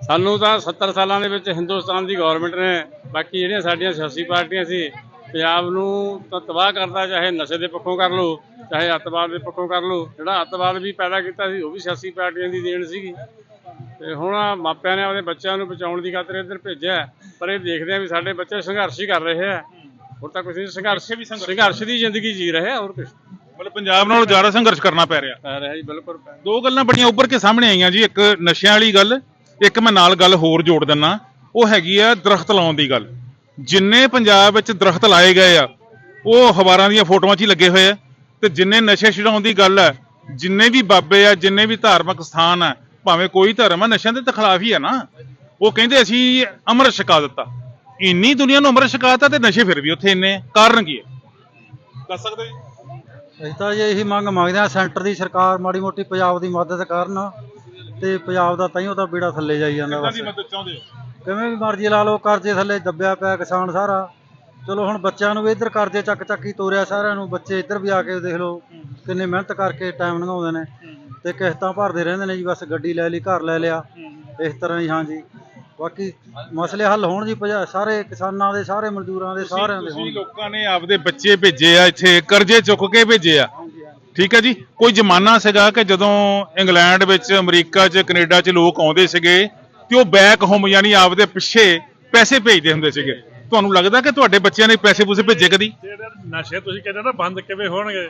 ਸਾਨੂੰ ਤਾਂ 70 ਸਾਲਾਂ ਦੇ ਵਿੱਚ ਹਿੰਦੁਸਤਾਨ ਦੀ ਗਵਰਨਮੈਂਟ ਨੇ ਬਾਕੀ ਜਿਹੜੀਆਂ ਸਾਡੀਆਂ ਸਿਆਸੀ ਪਾਰਟੀਆਂ ਸੀ ਪੰਜਾਬ ਨੂੰ ਤਾਂ ਤਬਾਹ ਕਰਦਾ ਚਾਹੇ ਨਸ਼ੇ ਦੇ ਪੱਖੋਂ ਕਰ ਲਓ ਚਾਹੇ ਅੱਤਵਾਦ ਦੇ ਪੱਖੋਂ ਕਰ ਲਓ ਜਿਹੜਾ ਅੱਤਵਾਦ ਵੀ ਪੈਦਾ ਕੀਤਾ ਸੀ ਉਹ ਵੀ ਸਿਆਸੀ ਪਾਰਟੀਆਂ ਦੀ ਦੇਣ ਸੀਗੀ। ਤੇ ਹੁਣ ਮਾਪਿਆਂ ਨੇ ਆਪਣੇ ਬੱਚਿਆਂ ਨੂੰ ਬਚਾਉਣ ਦੀ ਖਾਤਰ ਇੱਧਰ ਭੇਜਿਆ। ਪਰ ਇਹ ਦੇਖਦੇ ਆ ਵੀ ਸਾਡੇ ਬੱਚੇ ਸੰਘਰਸ਼ ਹੀ ਕਰ ਰਹੇ ਆ ਹੋਰ ਤਾਂ ਕੁਝ ਨਹੀਂ ਸੰਘਰਸ਼ ਵੀ ਸੰਘਰਸ਼ ਦੀ ਜ਼ਿੰਦਗੀ ਜੀ ਰਹੇ ਆ ਹੋਰ ਕੁਝ ਮਤਲਬ ਪੰਜਾਬ ਨਾਲੋਂ ਜ਼ਿਆਦਾ ਸੰਘਰਸ਼ ਕਰਨਾ ਪੈ ਰਿਹਾ। ਪੈ ਰਿਹਾ ਜੀ ਬਿਲਕੁਲ ਦੋ ਗੱਲਾਂ ਬੜੀਆਂ ਉੱਭਰ ਕੇ ਸਾਹਮਣੇ ਆਈਆਂ ਜੀ ਇੱਕ ਨਸ਼ਿਆਂ ਵਾਲੀ ਗੱਲ ਇੱਕ ਮੈਂ ਨਾਲ ਗੱਲ ਹੋਰ ਜੋੜ ਦਿੰਨਾ। ਉਹ ਹੈਗੀ ਆ ਦਰਖਤ ਲਾਉਣ ਦੀ ਗੱਲ। ਜਿੰਨੇ ਪੰਜਾਬ ਵਿੱਚ ਦਰਖਤ ਲਾਏ ਗਏ ਆ ਉਹ ਅਖਬਾਰਾਂ ਦੀਆਂ ਫੋਟੋਆਂ 'ਚ ਹੀ ਲੱਗੇ ਹੋਏ ਆ। ਤੇ ਜਿੰਨੇ ਨਸ਼ੇ ਛਡਾਉਣ ਦੀ ਗੱਲ ਹੈ ਜਿੰਨੇ ਵੀ ਬਾਬੇ ਆ ਜਿੰਨੇ ਵੀ ਧਾਰਮਿਕ ਸਥਾਨ ਆ ਭਾਵੇਂ ਕੋਈ ਧਰਮ ਆ ਨਸ਼ਿਆਂ ਦੇ ਤਾਂ ਖਿਲਾਫ ਹੀ ਆ ਨਾ। ਉਹ ਕਹਿੰਦੇ ਅਸੀਂ ਅੰਮ੍ਰਿਤ ਛਕਾ ਦਿੱਤਾ। ਇੰਨੀ ਦੁਨੀਆ ਨੂੰ ਅੰਮ੍ਰਿਤ ਛਕਾਤਾ ਤੇ ਨਸ਼ੇ ਫਿਰ ਵੀ ਉੱਥੇ ਇੰਨੇ ਆ। ਕਾਰਨ ਕੀ ਹੈ? ਦੱਸ ਸਕਦੇ ਜੀ? ਅਸੀਂ ਤਾਂ ਜੀ ਇਹੀ ਮੰਗ ਮੰਗਦੇ ਆ ਸੈਂਟਰ ਦੀ ਸਰਕਾਰ ਮਾੜੀ ਮੋਟੀ ਪੰਜਾਬ ਦੀ ਮਦਦ ਕਰਨ ਤੇ ਪੰਜਾਬ ਦਾ ਤਾਈਓ ਤਾਂ ਬੇੜਾ ਥੱਲੇ ਜਾਈ ਜਾਂਦਾ ਕਿੱਦਾਂ ਬਸ। ਦੀ ਮਦਦ ਚਾਹੁੰਦੇ ਹੋ? ਕਿਵੇਂ ਵੀ ਮਰਜ਼ੀ ਲਾ ਲਓ ਕਰਜ਼ੇ ਥੱਲੇ ਦੱਬਿਆ ਪਿਆ ਕਿਸਾਨ ਸਾਰਾ। ਚਲੋ ਹੁਣ ਬੱਚਿਆਂ ਨੂੰ ਵੀ ਇੱਧਰ ਕਰਜ਼ੇ ਚੱਕ ਚੱਕ ਹੀ ਤੋਰਿਆ ਸਾਰਿਆਂ ਨੂੰ ਬੱਚੇ ਇੱਧਰ ਵੀ ਆ ਕੇ ਦੇਖ ਲਓ ਕਿੰਨੇ ਮਿਹਨਤ ਕਰਕੇ ਟਾਈਮ ਲੰਘਾਉਂਦੇ ਨੇ। ਤੇ ਕਿਸ਼ਤਾਂ ਭਰਦੇ ਰਹਿੰਦੇ ਨੇ ਜੀ ਬਸ ਗੱਡੀ ਲੈ ਲਈ ਘਰ ਲੈ ਲਿਆ। ਇਸ ਤਰ੍ਹਾਂ ਹੀ ਹਾਂਜੀ। ਬਾਕੀ ਮਸਲੇ ਹੱਲ ਹੋਣ ਜੀ ਪੰਜਾ- ਸਾਰੇ ਕਿਸਾਨਾਂ ਦੇ ਸਾਰੇ ਮਜ਼ਦੂਰਾਂ ਦੇ ਸਾਰਿਆਂ ਦੇ ਤੁਸੀਂ ਹੋਣ ਲੋਕਾਂ ਨੇ ਆਪਦੇ ਬੱਚੇ ਭੇਜੇ ਆ ਇੱਥੇ ਕਰਜ਼ੇ ਚੁੱਕ ਕੇ ਭੇਜੇ ਆ। ਠੀਕ ਹੈ ਜੀ? ਕੋਈ ਜ਼ਮਾਨਾ ਸੀਗਾ ਕਿ ਜਦੋਂ ਇੰਗਲੈਂਡ ਵਿੱਚ ਅਮਰੀਕਾ 'ਚ ਕੈਨੇਡਾ 'ਚ ਲੋਕ ਆਉਂਦੇ ਸੀਗੇ ਤੇ ਉਹ ਬੈਕ ਹੋਮ ਯਾਨੀ ਆਪਦੇ ਪਿੱਛੇ ਪੈਸੇ ਭੇਜਦੇ ਹੁੰਦੇ ਸੀਗੇ? ਤੁਹਾਨੂੰ ਲੱਗਦਾ ਕਿ ਤੁਹਾਡੇ ਬੱਚਿਆਂ ਨੇ ਪੈਸੇ ਪੂਸੇ ਭੇਜੇ ਕਦੀ? ਜਿਹੜੇ ਨਸ਼ੇ ਤੁਸੀਂ ਕਹਿੰਦੇ ਨਾ ਬੰਦ ਕਿਵੇਂ ਹੋਣਗੇ?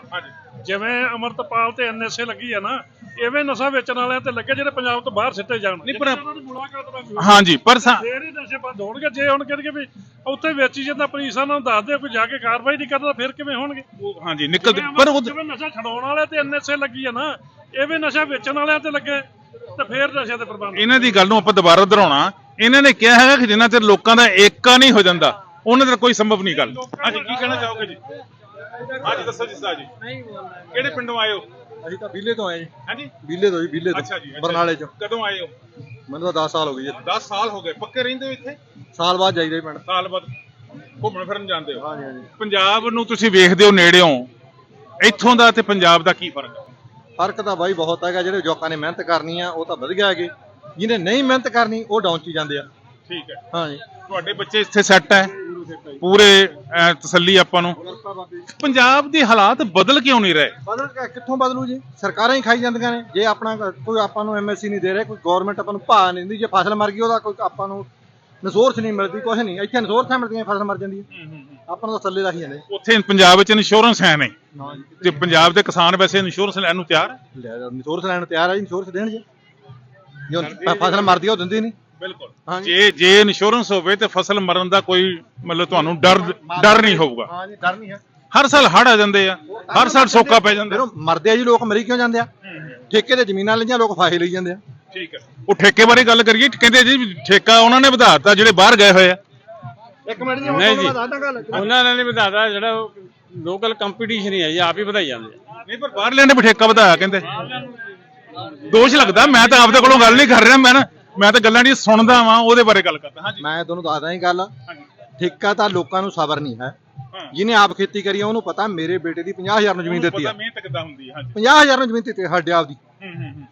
ਜਿਵੇਂ ਅਮਰਤਪਾਲ ਤੇ ਐਨਐਸਏ ਲੱਗੀ ਆ ਨਾ ਐਵੇਂ ਨਸ਼ਾ ਵੇਚਣ ਵਾਲਿਆਂ ਤੇ ਲੱਗੇ ਜਿਹੜੇ ਪੰਜਾਬ ਤੋਂ ਬਾਹਰ ਸਿੱਟੇ ਜਾਣ। ਨਹੀਂ, ਪਰ-। ਹਾਂਜੀ ਪਰ ਹੀ ਨਸ਼ੇ ਬੰਦ ਹੋਣਗੇ। ਜੇ ਹੁਣ ਕਹਿੰਦੇ ਵੀ ਉੱਥੇ ਵੇਚੀ ਜਾਂਦਾ ਪੁਲਿਸ ਨੂੰ ਦੱਸ ਦਿਓ ਕੋਈ ਜਾ ਕੇ ਕਾਰਵਾਈ ਨਹੀਂ ਕਰਦਾ ਫਿਰ ਕਿਵੇਂ ਹੋਣਗੇ? ਹਾਂਜੀ ਨਿਕਲਦੇ ਪਰ ਉਹ ਜਿਵੇਂ ਨਸ਼ਾ ਛਡਾਉਣ ਵਾਲੇ ਤੇ ਐਨਐਸਏ ਲੱਗੀ ਆ ਨਾ ਐਵੇਂ ਨਸ਼ਾ ਵੇਚਣ ਵਾਲਿਆਂ ਤੇ ਲੱਗੇ ਤੇ ਫੇਰ ਨਸ਼ੇ ਤੇ ਪ੍ਰਬੰਧ। ਇਹਨਾਂ ਦੀ ਗੱਲ ਨੂੰ ਆਪਾਂ ਦੁਬਾਰਾ ਦੁਹਰਾਉਣਾ। ਇਹਨਾਂ ਨੇ ਕਿਹਾ ਹੈਗਾ ਕਿ ਜਿੰਨਾ ਚਿਰ ਲੋਕਾਂ ਦਾ ਏਕਾ ਨਹੀਂ ਹੋ ਜਾਂਦਾ ਉਹਨਾਂ ਦਾ ਕੋਈ ਸੰਭਵ ਨਹੀਂ ਗੱਲ। ਹਾਂਜੀ ਕੀ ਕਹਿਣਾ ਚਾਹੋਗੇ ਜੀ? ਹਾਂਜੀ ਦੱਸੋ ਜੀ ਸਾਜੀ। ਕਿਹੜੇ ਪਿੰਡੋਂ ਆਏ ਹੋ? ਅਸੀਂ ਤਾਂ ਬੀਲੇ ਤੋਂ ਆਏ ਜੀ। ਹਾਂਜੀ? ਬੀਲੇ ਤੋਂ ਜੀ ਬੀਲੇ ਅੱਛਾ ਜੀ ਅੱਛਾ ਬਰਨਾਲੇ ਜੀ। ਚੋਂ। ਕਦੋਂ ਆਏ ਹੋ? ਮੈਨੂੰ ਤਾਂ 10 ਸਾਲ ਹੋ ਗਏ ਜੀ 10 ਸਾਲ ਹੋ ਗਏ। ਪੱਕੇ ਰਹਿੰਦੇ ਹੋ ਇੱਥੇ? ਸਾਲ ਬਾਅਦ ਜਾਈਦਾ ਜੀ ਪਿੰਡ। ਸਾਲ ਬਾਅਦ ਘੁੰਮਣ ਫਿਰਨ ਜਾਂਦੇ ਹੋ? ਹਾਂਜੀ ਹਾਂਜੀ। ਪੰਜਾਬ ਨੂੰ ਤੁਸੀਂ ਵੇਖਦੇ ਹੋ ਨੇੜਿਓਂ। ਇੱਥੋਂ ਦਾ ਤੇ ਪੰਜਾਬ ਦਾ ਕੀ ਫ਼ਰਕ ਹੈ? ਫ਼ਰਕ ਤਾਂ ਬਾਈ ਬਹੁਤ ਹੈਗਾ ਜਿਹੜੇ ਲੋਕਾਂ ਨੇ ਮਿਹਨਤ ਕਰਨੀ ਆ ਉਹ ਤਾਂ ਵਧੀਆ ਹੈਗੇ। ਜਿਹਨੇ ਨਹੀਂ ਮਿਹਨਤ ਕਰਨੀ ਉਹ ਡਾਊਨ ਚ ਹੀ ਜਾਂਦੇ ਆ। ਠੀਕ ਹੈ। ਹਾਂਜੀ। ਤੁਹਾਡੇ ਬੱਚੇ ਇੱਥੇ ਸੈੱਟ ਹੈ। ਪੂਰੇ ਐਂ ਤਸੱਲੀ ਆਪਾਂ ਨੂੰ। ਪੰਜਾਬ ਦੇ ਹਾਲਾਤ ਬਦਲ ਕਿਉਂ ਨਹੀਂ ਰਹੇ? ਬਦਲ ਕੇ ਕਿੱਥੋਂ ਬਦਲੂ ਜੀ? ਸਰਕਾਰਾਂ ਹੀ ਖਾਈ ਜਾਂਦੀਆਂ ਨੇ। ਜੇ ਆਪਣਾ ਕੋਈ ਆਪਾਂ ਨੂੰ ਐਮਐਸਸੀ ਨਹੀਂ ਦੇ ਰਿਹਾ ਕੋਈ ਗਵਰਨਮੈਂਟ ਆਪਾਂ ਨੂੰ ਭਾਅ ਨਹੀਂ ਦਿੰਦੀ। ਜੇ ਫਸਲ ਮਰ ਗਈ ਉਹਦਾ ਕੋਈ ਆਪਾਂ ਨੂੰ ਨਸੋਰਸ ਨਹੀਂ ਮਿਲਦੀ ਕੁਛ ਨਹੀਂ। ਇੱਥੇ ਨਸੋਰਸਾਂ ਮਿਲਦੀਆਂ ਫਸਲ ਮਰ ਜਾਂਦੀ ਹੈ। ਆਪਾਂ ਨੂੰ ਤਾਂ ਥੱਲੇ ਰੱਖ ਜਾਂਦੇ। ਉੱਥੇ ਪੰਜਾਬ ਵਿੱਚ ਇੰਸ਼ੋਰੈਂਸ ਹੈ ਨਹੀਂ। ਤੇ ਪੰਜਾਬ ਦੇ ਕਿਸਾਨ ਵੈਸੇ ਇੰਸ਼ੋਰੈਂਸ ਲੈਣ ਨੂੰ ਤਿਆਰ ਹੈ? ਲੈ ਨਸੋਰਸ ਲੈਣ ਨੂੰ ਤਿਆਰ ਆ ਜੀ ਦੇਣ ਜੀ ਫਸਲ ਮਰਦੀ ਆ ਉਹ ਦਿੰਦੀ ਨਹੀਂ ਬਿਲਕੁਲ। ਹਾਂਜੀ। ਜੇ ਜੇ ਇੰਸ਼ੋਰੈਂਸ ਹੋਵੇ ਤੇ ਫਸਲ ਮਰਨ ਦਾ ਕੋਈ ਮਤਲਬ ਤੁਹਾਨੂੰ ਡਰ ਡਰ ਨਹੀਂ ਹੋਊਗਾ। ਹਾਂ ਜੀ ਡਰ ਨਹੀਂ ਹੈ। ਹਰ ਸਾਲ ਹੜ ਆ ਜਾਂਦੇ ਆ ਹਰ ਸਾਲ ਸੋਕਾ ਪੈ ਜਾਂਦਾ। ਫਿਰ ਮਰਦੇ ਆ ਜੀ ਲੋਕ ਮਰੀ ਕਿਉਂ ਜਾਂਦੇ ਆ? ਠੇਕੇ ਤੇ ਜ਼ਮੀਨਾਂ ਲਈਆਂ ਲੋਕ ਫਾਹੇ ਲਈ ਜਾਂਦੇ ਆ। ਠੀਕ ਹੈ। ਉਹ ਠੇਕੇ ਬਾਰੇ ਗੱਲ ਕਰੀਏ ਕਹਿੰਦੇ ਜੀ ਠੇਕਾ ਉਹਨਾਂ ਨੇ ਵਧਾ ਦਿੱਤਾ ਜਿਹੜੇ ਬਾਹਰ ਗਏ ਹੋਏ ਆ। ਇੱਕ ਮਿੰਟ ਜੀ ਨਹੀਂ ਜੀ। ਗੱਲ। ਉਹਨਾਂ ਨੇ ਨਹੀਂ ਵਧਾਦਾ ਜਿਹੜਾ ਲੋਕਲ ਕੰਪੀਟੀਸ਼ਨ ਹੀ ਹੈ ਜੀ ਆਪ ਹੀ ਵਧਾਈ ਜਾਂਦੇ ਆ। ਨਹੀਂ ਪਰ ਬਾਹਰਲਿਆਂ ਨੇ ਵੀ ਠੇਕਾ ਵਧਾਇਆ ਕਹਿੰਦੇ। ਦੋਸ਼ ਲੱਗਦਾ ਮੈਂ ਤਾਂ ਆਪਦੇ ਕੋਲੋਂ ਗੱਲ ਨਹੀਂ ਕਰ ਰਿਹਾ ਮੈਂ ਨਾ ਮੈਂ ਤਾਂ ਗੱਲਾਂ ਨਹੀਂ ਸੁਣਦਾ ਵਾਂ ਉਹਦੇ ਬਾਰੇ ਗੱਲ ਕਰਦਾ ਹਾਂਜੀ। ਮੈਂ ਤੁਹਾਨੂੰ ਦੱਸਦਾ ਹੀ ਗੱਲ। ਠੇਕਾ ਤਾਂ ਲੋਕਾਂ ਨੂੰ ਸਬਰ ਨਹੀਂ ਹੈ। ਜਿਹਨੇ ਆਪ ਖੇਤੀ ਕਰੀ ਆ ਉਹਨੂੰ ਪਤਾ ਮੇਰੇ ਬੇਟੇ ਦੀ 50000 ਨੂੰ ਜ਼ਮੀਨ ਦਿੱਤੀ ਆ। ਮਿਹਨਤ ਕਿੱਦਾਂ ਹੁੰਦੀ ਹੈ ਹਾਂਜੀ। 50000 ਨੂੰ ਜ਼ਮੀਨ ਦਿੱਤੀ ਸਾਡੇ ਆਪ ਦੀ। ਹੂੰ ਹੂੰ ਹੂੰ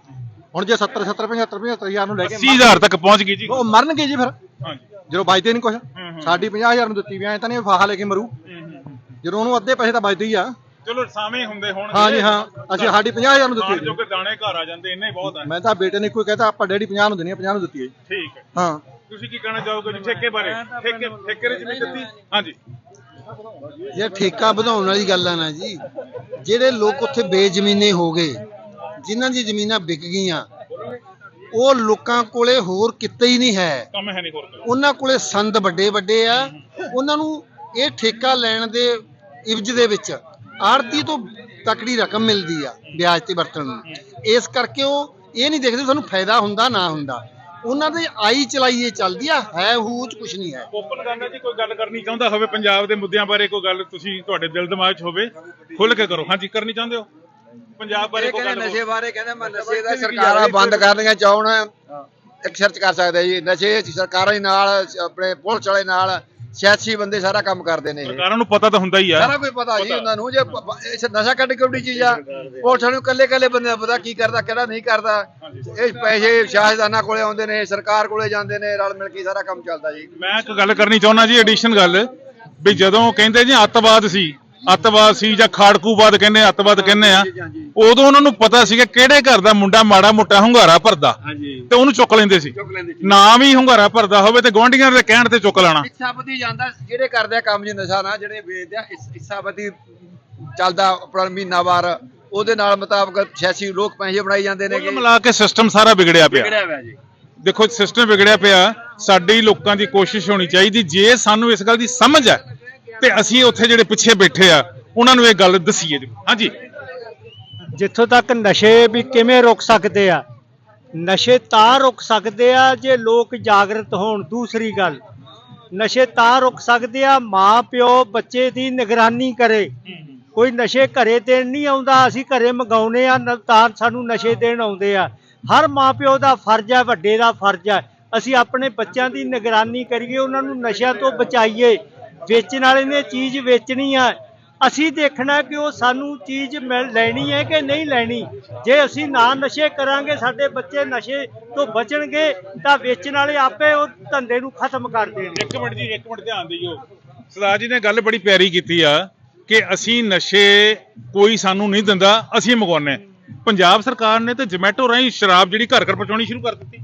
ਹੁਣ ਜੇ 70 70 75 75000 ਨੂੰ ਲੈ ਕੇ 80000 ਤੱਕ ਪਹੁੰਚ ਗਈ ਜੀ। ਉਹ ਮਰਨਗੇ ਜੀ ਫਿਰ। ਹਾਂਜੀ। ਜਦੋਂ ਬਚਦੇ ਨਹੀਂ ਕੁਛ। ਸਾਡੀ 50000 ਨੂੰ ਦਿੱਤੀ ਵੀ ਐ ਤਾਂ ਨਹੀਂ ਫਾਹਾ ਲੈ ਕੇ ਮਰੂ। ਜਦੋਂ ਉਹਨੂੰ ਅੱਧੇ ਪੈਸੇ ਤਾਂ ਬਚਦੇ ਹੀ ਆ। ਚਲੋ ਸਾਵੇਂ ਹੁੰਦੇ ਹੋਣਗੇ। ਹਾਂ ਜੀ ਹਾਂ। ਅਸੀਂ ਸਾਡੀ 50000 ਨੂੰ ਦਿੱਤੀ ਜੋ। ਕਿ ਦਾਣੇ ਘਰ ਆ ਜਾਂਦੇ ਇੰਨੇ ਹੀ ਬਹੁਤ ਹੈ ਮੈਂ ਤਾਂ ਬੇਟੇ ਨੇ ਕੋਈ ਕਹਤਾ ਆਪਾਂ ਡੈਡੀ 50 ਨੂੰ ਦੇਣੀ ਆ 50 ਨੂੰ ਦਿੱਤੀ ਹੈ ਠੀਕ ਹੈ। ਹਾਂ। ਤੁਸੀਂ ਕੀ ਕਹਿਣਾ ਚਾਹੋਗੇ ਜੀ ਠੇਕੇ ਬਾਰੇ? ਠੇਕੇ ਠੇਕੇ ਦੀ ਜ਼ਮੀਨ ਦਿੱਤੀ? ਹਾਂਜੀ। ਇਹ ਠੇਕਾ ਵਧਾਉਣ ਵਾਲੀ ਗੱਲ ਆ ਨਾ ਜੀ। ਜਿਹੜੇ ਲੋਕ ਉੱਥੇ ਬੇਜ਼ਮੀਨੇ ਹੋ ਗਏ ਜਿਨ੍ਹਾਂ ਦੀ ਜ਼ਮੀਨਾਂ ਵਿਕ ਗਈਆਂ ਉਹ ਲੋਕਾਂ ਕੋਲੇ ਹੋਰ ਕਿਤੇ ਹੀ ਨਹੀਂ ਹੈ। ਕੰਮ ਹੈ ਨਹੀਂ ਹੋਰ ਕੋਈ ਉਹਨਾਂ ਕੋਲੇ ਸੰਦ ਵੱਡੇ ਵੱਡੇ ਆ। ਉਹਨਾਂ ਨੂੰ ਇਹ ਠੇਕਾ ਲੈਣ ਦੇ ਇਵਜ ਦੇ ਵਿੱਚ ਆੜਤੀ ਤੋਂ ਤਕੜੀ ਰਕਮ ਮਿਲਦੀ ਆ ਵਿਆਜ ਤੇ ਵਰਤਣ ਨੂੰ। ਇਸ ਕਰਕੇ ਉਹ ਇਹ ਨਹੀਂ ਦੇਖਦੇ ਸਾਨੂੰ ਫਾਇਦਾ ਹੁੰਦਾ ਨਾ ਹੁੰਦਾ। ਉਹਨਾਂ ਦੇ ਆਈ ਚਲਾਈਏ ਚੱਲਦੀ ਆ ਹੈ ਹੂ ਚ ਕੁਝ ਨਹੀਂ ਹੈ। ਓਪਨ ਕਰਨਾ ਜੀ ਕੋਈ ਗੱਲ ਕਰਨੀ ਚਾਹੁੰਦਾ ਹੋਵੇ ਪੰਜਾਬ ਦੇ ਮੁੱਦਿਆਂ ਬਾਰੇ ਕੋਈ ਗੱਲ ਤੁਸੀਂ ਤੁਹਾਡੇ ਦਿਲ ਦਿਮਾਗ 'ਚ ਹੋਵੇ ਖੁੱਲ ਕੇ ਕਰੋ। ਹਾਂਜੀ ਕਰਨੀ ਚਾਹੁੰਦੇ ਹੋ? ਪੰਜਾਬ ਬਾਰੇ ਕੋਈ ਗੱਲ ਨਸ਼ੇ ਬਾਰੇ ਕਹਿੰਦੇ ਮੈਂ ਨਸ਼ੇ ਦਾ ਸਰਕਾਰਾਂ ਬੰਦ ਕਰਨੀਆਂ ਚਾਹਣ। ਇੱਕ ਸਰਚ ਕਰ ਸਕਦੇ ਜੀ। ਨਸ਼ੇ ਸਰਕਾਰਾਂ ਦੇ ਨਾਲ ਆਪਣੇ ਪੁਲਿਸ ਵਾਲੇ ਨਾਲ ਸਿਆਸੀ ਬੰਦੇ ਸਾਰਾ ਕੰਮ ਕਰਦੇ ਨੇ ਇਹ। ਸਰਕਾਰਾਂ ਨੂੰ ਪਤਾ ਤਾਂ ਹੁੰਦਾ ਹੀ ਆ। ਸਾਰਾ ਕੁਝ ਪਤਾ ਜੀ ਉਹਨਾਂ ਨੂੰ। ਜੇ ਪ- ਇਹ ਨਸ਼ਾ ਕੱਢ ਕਿਉੜੀ ਚੀਜ਼ ਆ ਪੁਲਿਸ ਨੂੰ ਕੱਲੇ ਕੱਲੇ ਬੰਦੇ ਦਾ ਪਤਾ ਕੀ ਕਰਦਾ ਕਿਹੜਾ ਨਹੀਂ ਕਰਦਾ। ਇਹ ਪੈਸੇ ਸ਼ਾਹਦਾਨਾ ਕੋਲੇ ਆਉਂਦੇ ਨੇ ਸਰਕਾਰ ਕੋਲੇ ਜਾਂਦੇ ਨੇ ਰਲ ਮਿਲ ਕੇ ਸਾਰਾ ਕੰਮ ਚੱਲਦਾ ਜੀ। ਮੈਂ ਇੱਕ ਗੱਲ ਕਰਨੀ ਚਾਹੁੰਦਾ ਜੀ ਐਡੀਸ਼ਨ ਗੱਲ। ਵੀ ਜਦੋਂ ਕਹਿੰਦੇ ਜੀ ਅੱਤਵਾਦ ਸੀ ਅੱਤਵਾਦ ਸੀ ਜਾਂ ਖਾੜਕੂਵਾਦ ਕਹਿੰਦੇ ਅੱਤਵਾਦ ਕਹਿੰਦੇ ਆ। ਉਦੋਂ ਉਹਨਾਂ ਨੂੰ ਪਤਾ ਸੀਗਾ ਕਿਹੜੇ ਘਰ ਦਾ ਮੁੰਡਾ ਮਾੜਾ ਮੋਟਾ ਹੁੰਗਾਰਾ ਭਰਦਾ ਤੇ ਉਹਨੂੰ ਚੁੱਕ ਲੈਂਦੇ ਸੀ। ਨਾਮ ਹੀ ਹੁੰਗਾਰਾ ਭਰਦਾ ਹੋਵੇ ਤੇ ਗੁਆਂਢੀਆਂ ਦੇ ਕਹਿਣ ਤੇ ਚੁੱਕ ਲੈਣਾ। ਹਿੱਸਾਬਤੀ ਜਾਂਦਾ ਜਿਹੜੇ ਕਰਦੇ ਆ ਕੰਮ ਜੀ ਨਸ਼ਾ ਨਾ ਜਿਹੜੇ ਵੇਚਦੇ ਆ ਹਿੱਸ- ਹਿੱਸਾਬਤੀ ਚੱਲਦਾ ਆਪਣਾ ਮਹੀਨਾਵਾਰ ਉਹਦੇ ਨਾਲ ਮੁਤਾਬਕ 86 ਲੋਕ ਪੈਸੇ ਬਣਾਈ ਜਾਂਦੇ ਨੇ ਕੁੱਲ ਮਿਲਾ ਕੇ ਸਿਸਟਮ ਸਾਰਾ ਵਿਗੜਿਆ ਪਿਆ। ਕਿਹੜਾ ਹੋਇਆ ਜੀ। ਦੇਖੋ ਸਿਸਟਮ ਵਿਗੜਿਆ ਪਿਆ ਸਾਡੀ ਲੋਕਾਂ ਦੀ ਕੋਸ਼ਿਸ਼ ਹੋਣੀ ਚਾਹੀਦੀ ਜੇ ਸਾਨੂੰ ਇਸ ਗੱਲ ਦੀ ਸਮਝ ਹੈ ਤੇ ਅਸੀਂ ਉੱਥੇ ਜਿਹੜੇ ਪਿੱਛੇ ਬੈਠੇ ਆ, ਉਹਨਾਂ ਨੂੰ ਇਹ ਗੱਲ ਦਸੀਏ ਹਾਂਜੀ। ਜਿੱਥੋਂ ਤੱਕ ਨਸ਼ੇ ਵੀ ਕਿਵੇਂ ਰੁਕ ਸਕਦੇ ਆ, ਨਸ਼ੇ ਤਾਂ ਰੁਕ ਸਕਦੇ ਆ ਜੇ ਲੋਕ ਜਾਗਰਤ ਹੋਣ, ਦੂਸਰੀ ਗੱਲ, ਨਸ਼ੇ ਤਾਂ ਰੁਕ ਸਕਦੇ ਆ ਮਾਂ ਪਿਓ ਬੱਚੇ ਦੀ ਨਿਗਰਾਨੀ ਕਰੇ। ਕੋਈ ਨਸ਼ੇ ਘਰੇ ਦੇਣ ਨਹੀਂ ਆਉਂਦਾ, ਅਸੀਂ ਘਰੇ ਮੰਗਾਉਨੇ ਆ, ਨ- ਤਾਂ ਸਾਨੂੰ ਨਸ਼ੇ ਦੇਣ ਆਉਂਦੇ ਆ। ਹਰ ਮਾਪਿਓ ਦਾ ਫਰਜ਼ ਹੈ ਵੱਡੇ ਦਾ ਫਰਜ਼ ਹੈ ਅਸੀਂ ਆਪਣੇ ਬੱਚਿਆਂ ਦੀ ਨਿਗਰਾਨੀ ਕਰੀਏ, ਉਹਨਾਂ ਨੂੰ ਨਸ਼ਿਆਂ ਤੋਂ ਬਚਾਈਏ। ਵੇਚਣ ਵਾਲੇ ਨੇ ਚੀਜ਼ ਵੇਚਣੀ ਆ। ਅਸੀਂ ਦੇਖਣਾ ਕਿ ਉਹ ਸਾਨੂੰ ਚੀਜ਼ ਮਿਲ ਲੈਣੀ ਹੈ ਕਿ ਨਹੀਂ ਲੈਣੀ। ਜੇ ਅਸੀਂ ਨਾ ਨਸ਼ੇ ਕਰਾਂਗੇ, ਸਾਡੇ ਬੱਚੇ ਨਸ਼ੇ ਤੋਂ ਬਚਣਗੇ, ਤਾਂ ਵੇਚਣ ਵਾਲੇ ਆਪੇ ਉਹ ਧੰਦੇ ਨੂੰ ਖਤਮ ਕਰ ਦੇਣਗੇ। ਇੱਕ ਮਿੰਟ ਜੀ, ਇੱਕ ਮਿੰਟ ਧਿਆਨ ਦਿਓ। ਸਰਦਾਰ ਜੀ ਨੇ ਗੱਲ ਬੜੀ ਪਿਆਰੀ ਕੀਤੀ ਆ ਕਿ ਅਸੀਂ ਨਸ਼ੇ ਕੋਈ ਸਾਨੂੰ ਨਹੀਂ ਦਿੰਦਾ, ਅਸੀਂ ਮੰਗਵਾਉਂਦੇ ਹਾਂ। ਪੰਜਾਬ ਸਰਕਾਰ ਨੇ ਤੇ ਜਮੈਟੋ ਰਾਹੀਂ ਸ਼ਰਾਬ ਜਿਹੜੀ ਘਰ ਘਰ ਪਹੁੰਚਾਉਣੀ ਸ਼ੁਰੂ ਕਰ ਦਿੱਤੀ।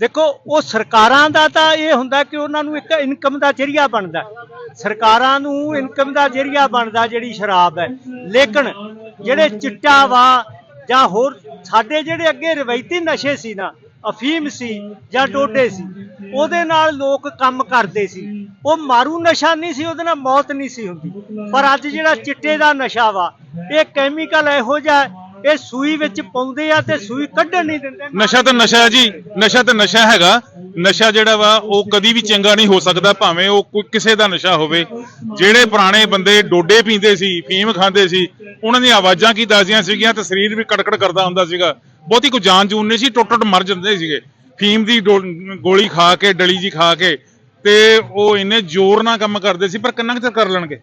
ਦੇਖੋ, ਉਹ ਸਰਕਾਰਾਂ ਦਾ ਤਾਂ ਇਹ ਹੁੰਦਾ ਕਿ ਉਹਨਾਂ ਨੂੰ ਇੱਕ ਇਨਕਮ ਦਾ ਜ਼ਰੀਆ ਬਣਦਾ। ਸਰਕਾਰਾਂ ਨੂੰ ਇਨਕਮ ਦਾ ਜ਼ਰੀਆ ਬਣਦਾ ਜਿਹੜੀ ਸ਼ਰਾਬ ਹੈ। ਲੇਕਿਨ ਜਿਹੜੇ ਚਿੱਟਾ ਵਾ ਜਾਂ ਹੋਰ ਸਾਡੇ ਜਿਹੜੇ ਅੱਗੇ ਰਵਾਇਤੀ ਨਸ਼ੇ ਸੀ ਨਾ, ਅਫੀਮ ਸੀ ਜਾਂ ਡੋਡੇ ਸੀ, ਉਹਦੇ ਨਾਲ ਲੋਕ ਕੰਮ ਕਰਦੇ ਸੀ। ਉਹ ਮਾਰੂ ਨਸ਼ਾ ਨਹੀਂ ਸੀ, ਉਹਦੇ ਨਾਲ ਮੌਤ ਨਹੀਂ ਸੀ ਹੁੰਦੀ। ਪਰ ਅੱਜ ਜਿਹੜਾ ਚਿੱਟੇ ਦਾ ਨਸ਼ਾ ਵਾ, ਇਹ ਕੈਮੀਕਲ ਇਹੋ ਜਿਹਾ ਇਹ ਸੂਈ ਵਿੱਚ ਪਾਉਂਦੇ ਆ ਤੇ ਸੂਈ ਕੱਢਣ ਨਹੀਂ ਦਿੰਦੇ। ਨਸ਼ਾ ਤਾਂ ਨਸ਼ਾ ਹੈ ਜੀ, ਨਸ਼ਾ ਤਾਂ ਨਸ਼ਾ ਹੈਗਾ। ਨਸ਼ਾ ਜਿਹੜਾ ਵਾ, ਉਹ ਕਦੀ ਵੀ ਚੰਗਾ ਨਹੀਂ ਹੋ ਸਕਦਾ, ਭਾਵੇਂ ਉਹ ਕੋਈ ਕਿਸੇ ਦਾ ਨਸ਼ਾ ਹੋਵੇ। ਜਿਹੜੇ ਪੁਰਾਣੇ ਬੰਦੇ ਡੋਡੇ ਪੀਂਦੇ ਸੀ, ਫੀਮ ਖਾਂਦੇ ਸੀ, ਉਹਨਾਂ ਦੀਆਂ ਆਵਾਜ਼ਾਂ ਕੀ ਦੱਸਦੀਆਂ ਸੀਗੀਆਂ ਤੇ ਸਰੀਰ ਵੀ ਕੜਕੜ ਕਰਦਾ ਹੁੰਦਾ ਸੀਗਾ। ਬਹੁਤੀ ਕੋਈ ਜਾਨ ਜੂਨ ਨਹੀਂ ਸੀ ਟੁੱਟ ਟੁੱਟ ਮਰ ਜਾਂਦੇ ਸੀਗੇ। ਫੀਮ ਦੀ ਗੋਲੀ ਖਾ ਕੇ, ਡਲੀ ਜੀ ਖਾ ਕੇ, ਤੇ ਉਹ ਇੰਨੇ ਜ਼ੋਰ ਨਾਲ ਕੰਮ ਕਰਦੇ ਸੀ, ਪਰ ਕਿੰਨਾ ਕੁ ਚਿਰ ਕਰ ਲੈਣਗੇ?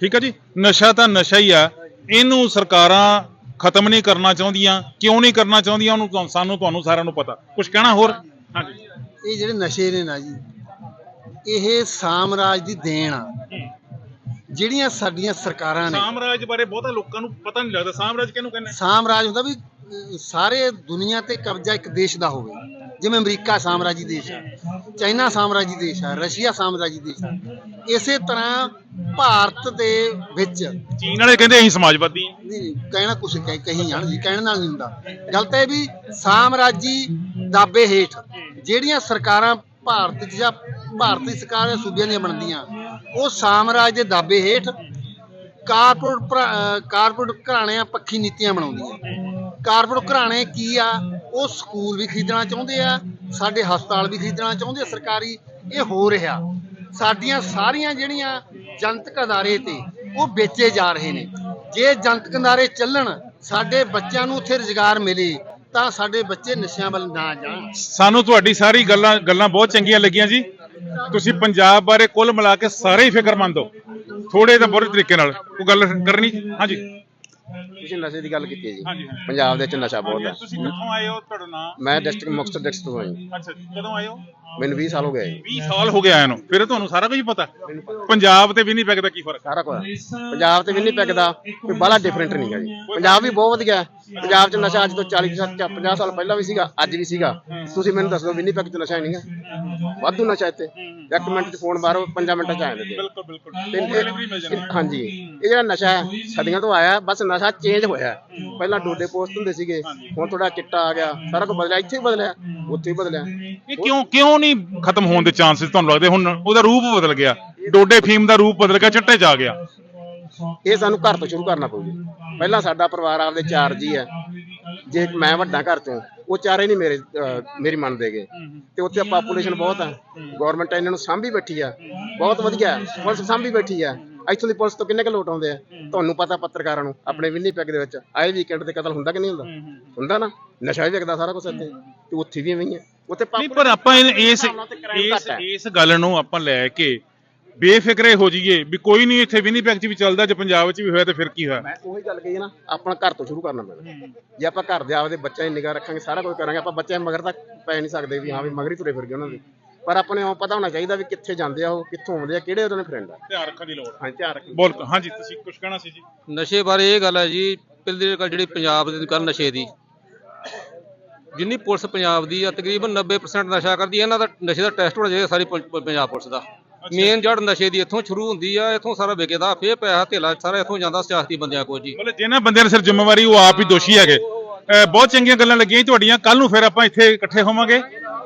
ਠੀਕ ਆ ਜੀ? ਨਸ਼ਾ ਤਾਂ ਨਸ਼ਾ ਹੀ ਆ। ਇਹਨੂੰ ਸਰਕਾਰਾਂ ਖਤਮ ਨਹੀਂ ਕਰਨਾ ਚਾਹੁੰਦੀਆਂ ਕਿਉਂ ਨਹੀਂ ਕਰਨਾ ਚਾਹੁੰਦੀਆਂ ਉਹਨੂੰ ਸਾਨੂੰ ਤੁਹਾਨੂੰ ਸਾਰਿਆਂ ਨੂੰ ਪਤਾ। ਕੁਝ ਕਹਿਣਾ ਹੋਰ? ਹਾਂਜੀ। ਇਹ ਜਿਹੜੇ ਨਸ਼ੇ ਨੇ ਨਾ ਜੀ ਇਹ ਸਾਮਰਾਜ ਦੀ ਦੇਣ ਆ। ਜਿਹੜੀਆਂ ਸਾਡੀਆਂ ਸਰਕਾਰਾਂ ਨੇ ਸਾਮਰਾਜ ਬਾਰੇ ਬਹੁਤਾ ਲੋਕਾਂ ਨੂੰ ਪਤਾ ਨਹੀਂ ਲੱਗਦਾ। ਸਾਮਰਾਜ ਕਿਹਨੂੰ ਕਹਿੰਦੇ ਸਾਮਰਾਜ ਹੁੰਦਾ ਵੀ ਸਾਰੇ ਦੁਨੀਆ ਤੇ ਕਬਜ਼ਾ ਇੱਕ ਦੇਸ਼ ਦਾ ਹੋਵੇ। ਜਿਵੇਂ ਅਮਰੀਕਾ ਸਾਮਰਾਜੀ ਦੇਸ਼ ਹੈ ਚਾਈਨਾ ਸਾਮਰਾਜੀ ਦੇਸ਼ ਹੈ ਰਸ਼ੀਆ ਸਾਮਰਾਜੀ ਦੇਸ਼ ਹੈ ਇਸੇ ਤਰ੍ਹਾਂ ਭਾਰਤ ਦੇ ਵਿੱਚ ਚੀਨ ਵਾਲੇ ਕਹਿੰਦੇ ਅਸੀਂ ਸਮਾਜਵਾਦੀ ਹਾਂ। ਨਹੀਂ ਕਹਿਣਾ ਕੁਛ ਕਹਿ ਕਹੀ ਜਾਣ ਜੀ ਕਹਿਣ ਨਾਲ ਨਹੀਂ ਹੁੰਦਾ। ਗੱਲ ਤਾਂ ਇਹ ਵੀ ਸਾਮਰਾਜੀ ਦਾਬੇ ਹੇਠ ਜਿਹੜੀਆਂ ਸਰਕਾਰਾਂ ਭਾਰਤ 'ਚ ਜਾਂ ਭਾਰਤੀ ਸਰਕਾਰ ਦੇ ਸੂਬਿਆਂ ਦੀਆਂ ਬਣਦੀਆਂ ਉਹ ਸਾਮਰਾਜ ਦੇ ਦਾਬੇ ਹੇਠ ਕਾਰਪੋਰੇਟ ਕਾਰਪੋਰੇਟ ਘਰਾਣਿਆਂ ਪੱਖੀ ਨੀਤੀਆਂ ਬਣਾਉਂਦੀਆਂ। ਕਾਰਪੋਰੇਟ ਘਰਾਣੇ ਕੀ ਆ? ਉਹ ਸਕੂਲ ਵੀ ਖਰੀਦਣਾ ਚਾਹੁੰਦੇ ਆ, ਸਾਡੇ ਹਸਪਤਾਲ ਵੀ ਖਰੀਦਣਾ ਚਾਹੁੰਦੇ ਆ, ਸਰਕਾਰੀ, ਇਹ ਹੋ ਰਿਹਾ। ਸਾਡੀਆਂ ਸਾਰੀਆਂ ਜਿਹੜੀਆਂ ਜਨਤਕ ਅਦਾਰੇ ਤੇ ਉਹ ਵੇਚੇ ਜਾ ਰਹੇ ਨੇ। ਜੇ ਜਨਤਕ ਅਦਾਰੇ ਚੱਲਣ, ਸਾਡੇ ਬੱਚਿਆਂ ਨੂੰ ਉੱਥੇ ਰੁਜ਼ਗਾਰ ਮਿਲੇ, ਤਾਂ ਸਾਡੇ ਬੱਚੇ ਨਸ਼ਿਆਂ ਵੱਲ ਨਾ ਜਾਣ। ਸਾਨੂੰ ਤੁਹਾਡੀ ਸਾਰੀ ਗੱਲਾਂ ਗੱਲਾਂ ਬਹੁਤ ਚੰਗੀਆਂ ਲੱਗੀਆਂ ਜੀ। ਤੁਸੀਂ ਪੰਜਾਬ ਬਾਰੇ ਕੁੱਲ ਮਿਲਾ ਕੇ ਸਾਰੇ ਹੀ ਫਿਕਰਮੰਦ ਹੋ। ਥੋੜੇ ਤਾਂ ਬੁਰੇ ਤਰੀਕੇ ਨਾਲ ਉਹ ਗੱਲ ਕਰਨੀ? ਹਾਂਜੀ। ਤੁਸੀਂ ਨਸ਼ੇ ਦੀ ਗੱਲ ਕੀਤੀ ਹੈ ਜੀ। ਹਾਂਜੀ ਹਾਂਜੀ। ਪੰਜਾਬ ਦੇ ਵਿੱਚ ਨਸ਼ਾ ਬਹੁਤ ਹੈ। ਤੁਸੀਂ ਕਿੱਥੋਂ ਆਏ ਹੋ ਤੁਹਾਡਾ ਨਾਮ ਮੈਂ ਡਿਸਟ੍ਰਿਕਟ ਮੁਕਤਸਰ ਡਿਸਟ੍ਰਿਕਟ ਤੋਂ ਹਾਂ ਜੀ। ਅੱਛਾ ਕਦੋਂ ਆਏ ਹੋ? ਮੈਨੂੰ 20 ਸਾਲ ਹੋ ਗਏ ਜੀ। 20 ਸਾਲ ਹੋ ਗਏ ਨੂੰ। ਫਿਰ ਤੁਹਾਨੂੰ ਸਾਰਾ ਕੁਝ ਪਤਾ? ਪੰਜਾਬ ਤੇ ਵਿਨੀਪੈਗ ਦਾ ਕੀ ਫ਼ਰਕ? ਸਾਰਾ ਕੁਝ ਪੰਜਾਬ ਤੇ ਵਿਨੀਪੈਗ ਦਾ ਕੋਈ ਬਾਹਲਾ ਡਿਫਰੈਂਟ ਨਹੀਂ ਹੈ ਜੀ। ਪੰਜਾਬ ਵੀ ਬਹੁਤ ਵਧੀਆ ਹੈ। ਪੰਜਾਬ 'ਚ ਨਸ਼ਾ ਅੱਜ ਤੋਂ 40 ਸਾਲ 50 ਸਾਲ ਪਹਿਲਾਂ ਵੀ ਸੀਗਾ ਅੱਜ ਵੀ ਸੀਗਾ। ਤੁਸੀਂ ਮੈਨੂੰ ਦੱਸ ਦਿਓ ਵਿਨੀਪੈਗ 'ਚ ਨਸ਼ਾ ਹੈ ਨਹੀਂਗਾ ਵਾਧੂ ਨਸ਼ਾ ਇੱਥੇ। ਇੱਕ ਮਿੰਟ 'ਚ ਫੋਨ ਮਾਰੋ 5 ਮਿੰਟਾਂ 'ਚ ਆ ਜਾਂਦੇ ਬਿਲਕੁਲ ਬਿਲਕੁਲ। ਤੇ ਇਹ- ਹਾਂਜੀ। ਇਹ ਜਿਹੜਾ ਨਸ਼ਾ ਹੈ ਸਦੀਆਂ ਤੋਂ ਆਇਆ ਬਸ ਨਸ਼ਾ ਚੇਂਜ ਹੋਇਆ। ਹੈ। ਪਹਿਲਾਂ ਡੋਡੇ ਪੋਸਟ ਹੁੰਦੇ ਸੀਗੇ ਹੁਣ ਥੋੜਾ ਚਿੱਟਾ ਆ ਗਿਆ। ਸਾਰਾ ਕੁਝ ਬਦਲਿਆ ਇੱਥੇ ਵੀ ਬਦਲਿਆ ਉੱਥੇ ਵੀ ਬਦਲਿਆ। ਇਹ ਕਿਉਂ ਕਿਉਂ ਨਹੀਂ ਖਤਮ ਹੋਣ ਦੇ ਚਾਂਸਸ ਤੁਹਾਨੂੰ ਲੱਗਦੇ? ਹੁਣ ਉਹਦਾ ਰੂਪ ਬਦਲ ਗਿਆ। ਡੋਡੇ ਫੀਮ ਦਾ ਰੂਪ ਬਦਲ ਗਿਆ ਚਿੱਟੇ ਚ ਆ ਗਿਆ। ਇਹ ਸਾਨੂੰ ਘਰ ਤੋਂ ਸ਼ੁਰੂ ਕਰਨਾ ਪਊ ਜੀ ਪਹਿਲਾਂ ਸਾਡਾ ਪਰਿਵਾਰ ਆਪਦੇ ਚਾਰ ਜੀ ਹੈ। ਜੇ ਮੈਂ ਵੱਡਾ ਘਰ ਤੋਂ ਉਹ ਚਾਰੇ ਨਹੀਂ ਮੇਰੇ ਅਹ, ਮੇਰੀ ਮੰਨਦੇਗੇ। ਤੇ ਉੱਥੇ ਪਾਪੂਲੇਸ਼ਨ ਬਹੁਤ ਹੈ। ਗਵਰਨਮੈਂਟ ਇਹਨਾਂ ਨੂੰ ਸਾਂਭੀ ਬੈਠੀ ਆ। ਬਹੁਤ ਵਧੀਆ। ਹੈ। ਪੁਲਿਸ ਸਾਂਭੀ ਬੈਠੀ ਆ। ਇੱਥੋਂ ਦੀ ਪੁਲਿਸ ਤੋਂ ਕਿੰਨੇ ਕੁ ਲੋਟ ਆਉਂਦੇ ਆ? ਤੁਹਾਨੂੰ ਪਤਾ ਪੱਤਰਕਾਰਾਂ ਨੂੰ ਆਪਣੇ ਵਿਨੀਪੈਗ ਦੇ ਵਿੱਚ। ਆਏ ਵੀਕਐਂਡ ਤੇ ਕਤਲ ਹੁੰਦਾ ਕਿ ਨਹੀਂ ਹੁੰਦਾ? ਹੁੰਦਾ ਨਾ? ਨਸ਼ਾ ਵੀ ਵਿਕਦਾ ਸਾਰਾ ਕੁਝ ਇੱਥੇ। ਤੇ ਉੱਥੇ ਵੀ ਐਵੇਂ ਹੀ ਹੈ ਉੱਥੇ ਨਹੀਂ ਪਰ ਆਪਾਂ ਇਸ ਇਸ। ਇਸ ਗੱਲ ਨੂੰ ਆਪਾਂ ਲੈ ਕੇ ਬੇਫਿਕਰੇ ਹੋ ਜਾਈਏ ਵੀ ਕੋਈ ਨਹੀਂ ਇੱਥੇ ਵਿਨੀਪੈਗ ਚ ਵੀ ਚੱਲਦਾ ਜੇ ਪੰਜਾਬ ਚ ਵੀ ਹੋਇਆ ਤੇ ਫਿਰ ਕੀ ਹੋਇਆ? ਮੈਂ ਉਹੀ ਗੱਲ ਕਹੀ ਨਾ ਆਪਣਾ ਘਰ ਤੋਂ ਸ਼ੁਰੂ ਕਰਨਾ ਪੈਣਾ। ਜੇ ਆਪਾਂ ਘਰ ਦੇ ਆਪਦੇ ਬੱਚਿਆਂ ਦੀ ਨਿਗਾਹ ਰੱਖਾਂਗੇ ਸਾਰਾ ਕੁਝ ਕਰਾਂਗੇ ਆਪਾਂ ਬੱਚਿਆਂ ਮਗਰ ਤੱਕ ਪੈ ਨਹੀਂ ਸਕਦੇ ਵੀ ਹਾਂ ਵੀ ਮਗਰ ਹੀ ਤੁਰੇ ਫਿਰ ਗਏ ਉਹਨਾਂ ਦੇ। ਪਰ ਆਪਣੇ ਨੂੰ ਪਤਾ ਹੋਣਾ ਚਾਹੀਦਾ ਵੀ ਕਿੱਥੇ ਜਾਂਦੇ ਆ ਉਹ ਕਿੱਥੋਂ ਆਉਂਦੇ ਆ ਕਿਹੜੇ ਉਹਨਾਂ ਦੇ ਫਰੈਂਡ ਆ। ਧਿਆਨ ਰੱਖਣ ਦੀ ਲੋੜ ਹਾਂ ਧਿਆਨ ਰੱਖੀ ਬੋਲ ਹਾਂਜੀ ਤੁਸੀਂ ਕੁਝ ਕਹਿਣਾ ਸੀ ਜੀ? ਨਸ਼ੇ ਬਾਰੇ ਇਹ ਗੱਲ ਹੈ ਜੀ ਪਹਿਲੀ ਗੱਲ ਜਿਹੜੀ ਪੰਜਾਬ ਦੀ ਗੱਲ ਨਸ਼ੇ ਦੀ। ਜਿੰਨੀ ਪੁਲਿਸ ਪੰਜਾਬ ਦੀ ਆ ਤਕਰੀਬਨ 90% ਨਸ਼ਾ ਕਰਦੀ ਹੈ ਇਹਨਾਂ ਦਾ ਨਸ਼ੇ ਦਾ ਟੈਸਟ ਹੋਣਾ ਚਾਹੀਦਾ ਸਾਰੀ ਪੁਲ- ਪੰਜਾਬ ਪੁਲਿਸ ਦਾ। ਮੇਨ ਜੜ ਨਸ਼ੇ ਦੀ ਇੱਥੋਂ ਸ਼ੁਰੂ ਹੁੰਦੀ ਆ ਇੱਥੋਂ ਸਾਰਾ ਵਿਕਦਾ ਫੇਰ ਪੈਸਾ ਧੇਲਾ ਸਾਰਾ ਇੱਥੋਂ ਜਾਂਦਾ ਸਿਆਸਤੀ ਬੰਦਿਆਂ ਕੋਲ ਜੀ। ਮਤਲਬ ਜਿਹਨਾਂ ਬੰਦਿਆਂ ਦੇ ਸਿਰ ਜ਼ਿੰਮੇਵਾਰੀ ਉਹ ਆਪ ਹੀ ਦੋਸ਼ੀ ਹੈਗੇ। ਅਹ ਬਹੁਤ ਚੰਗੀਆਂ ਗੱਲਾਂ ਲੱਗੀਆਂ ਜੀ ਤੁਹਾਡੀਆਂ। ਕੱਲ ਨੂੰ ਫਿਰ ਆਪਾਂ ਇੱਥੇ ਇਕੱਠੇ ਹੋਵਾਂਗੇ।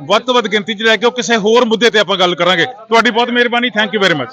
ਵੱਧ ਤੋਂ ਵੱਧ ਗਿਣਤੀ 'ਚ ਲੈ ਕੇ ਉਹ ਕਿਸੇ ਹੋਰ ਮੁੱਦੇ ਤੇ ਆਪਾਂ ਗੱਲ ਕਰਾਂਗੇ। ਤੁਹਾਡੀ ਬਹੁਤ ਮਿਹਰਬਾਨੀ ਥੈਂਕ ਯੂ ਵੈਰੀ ਮਚ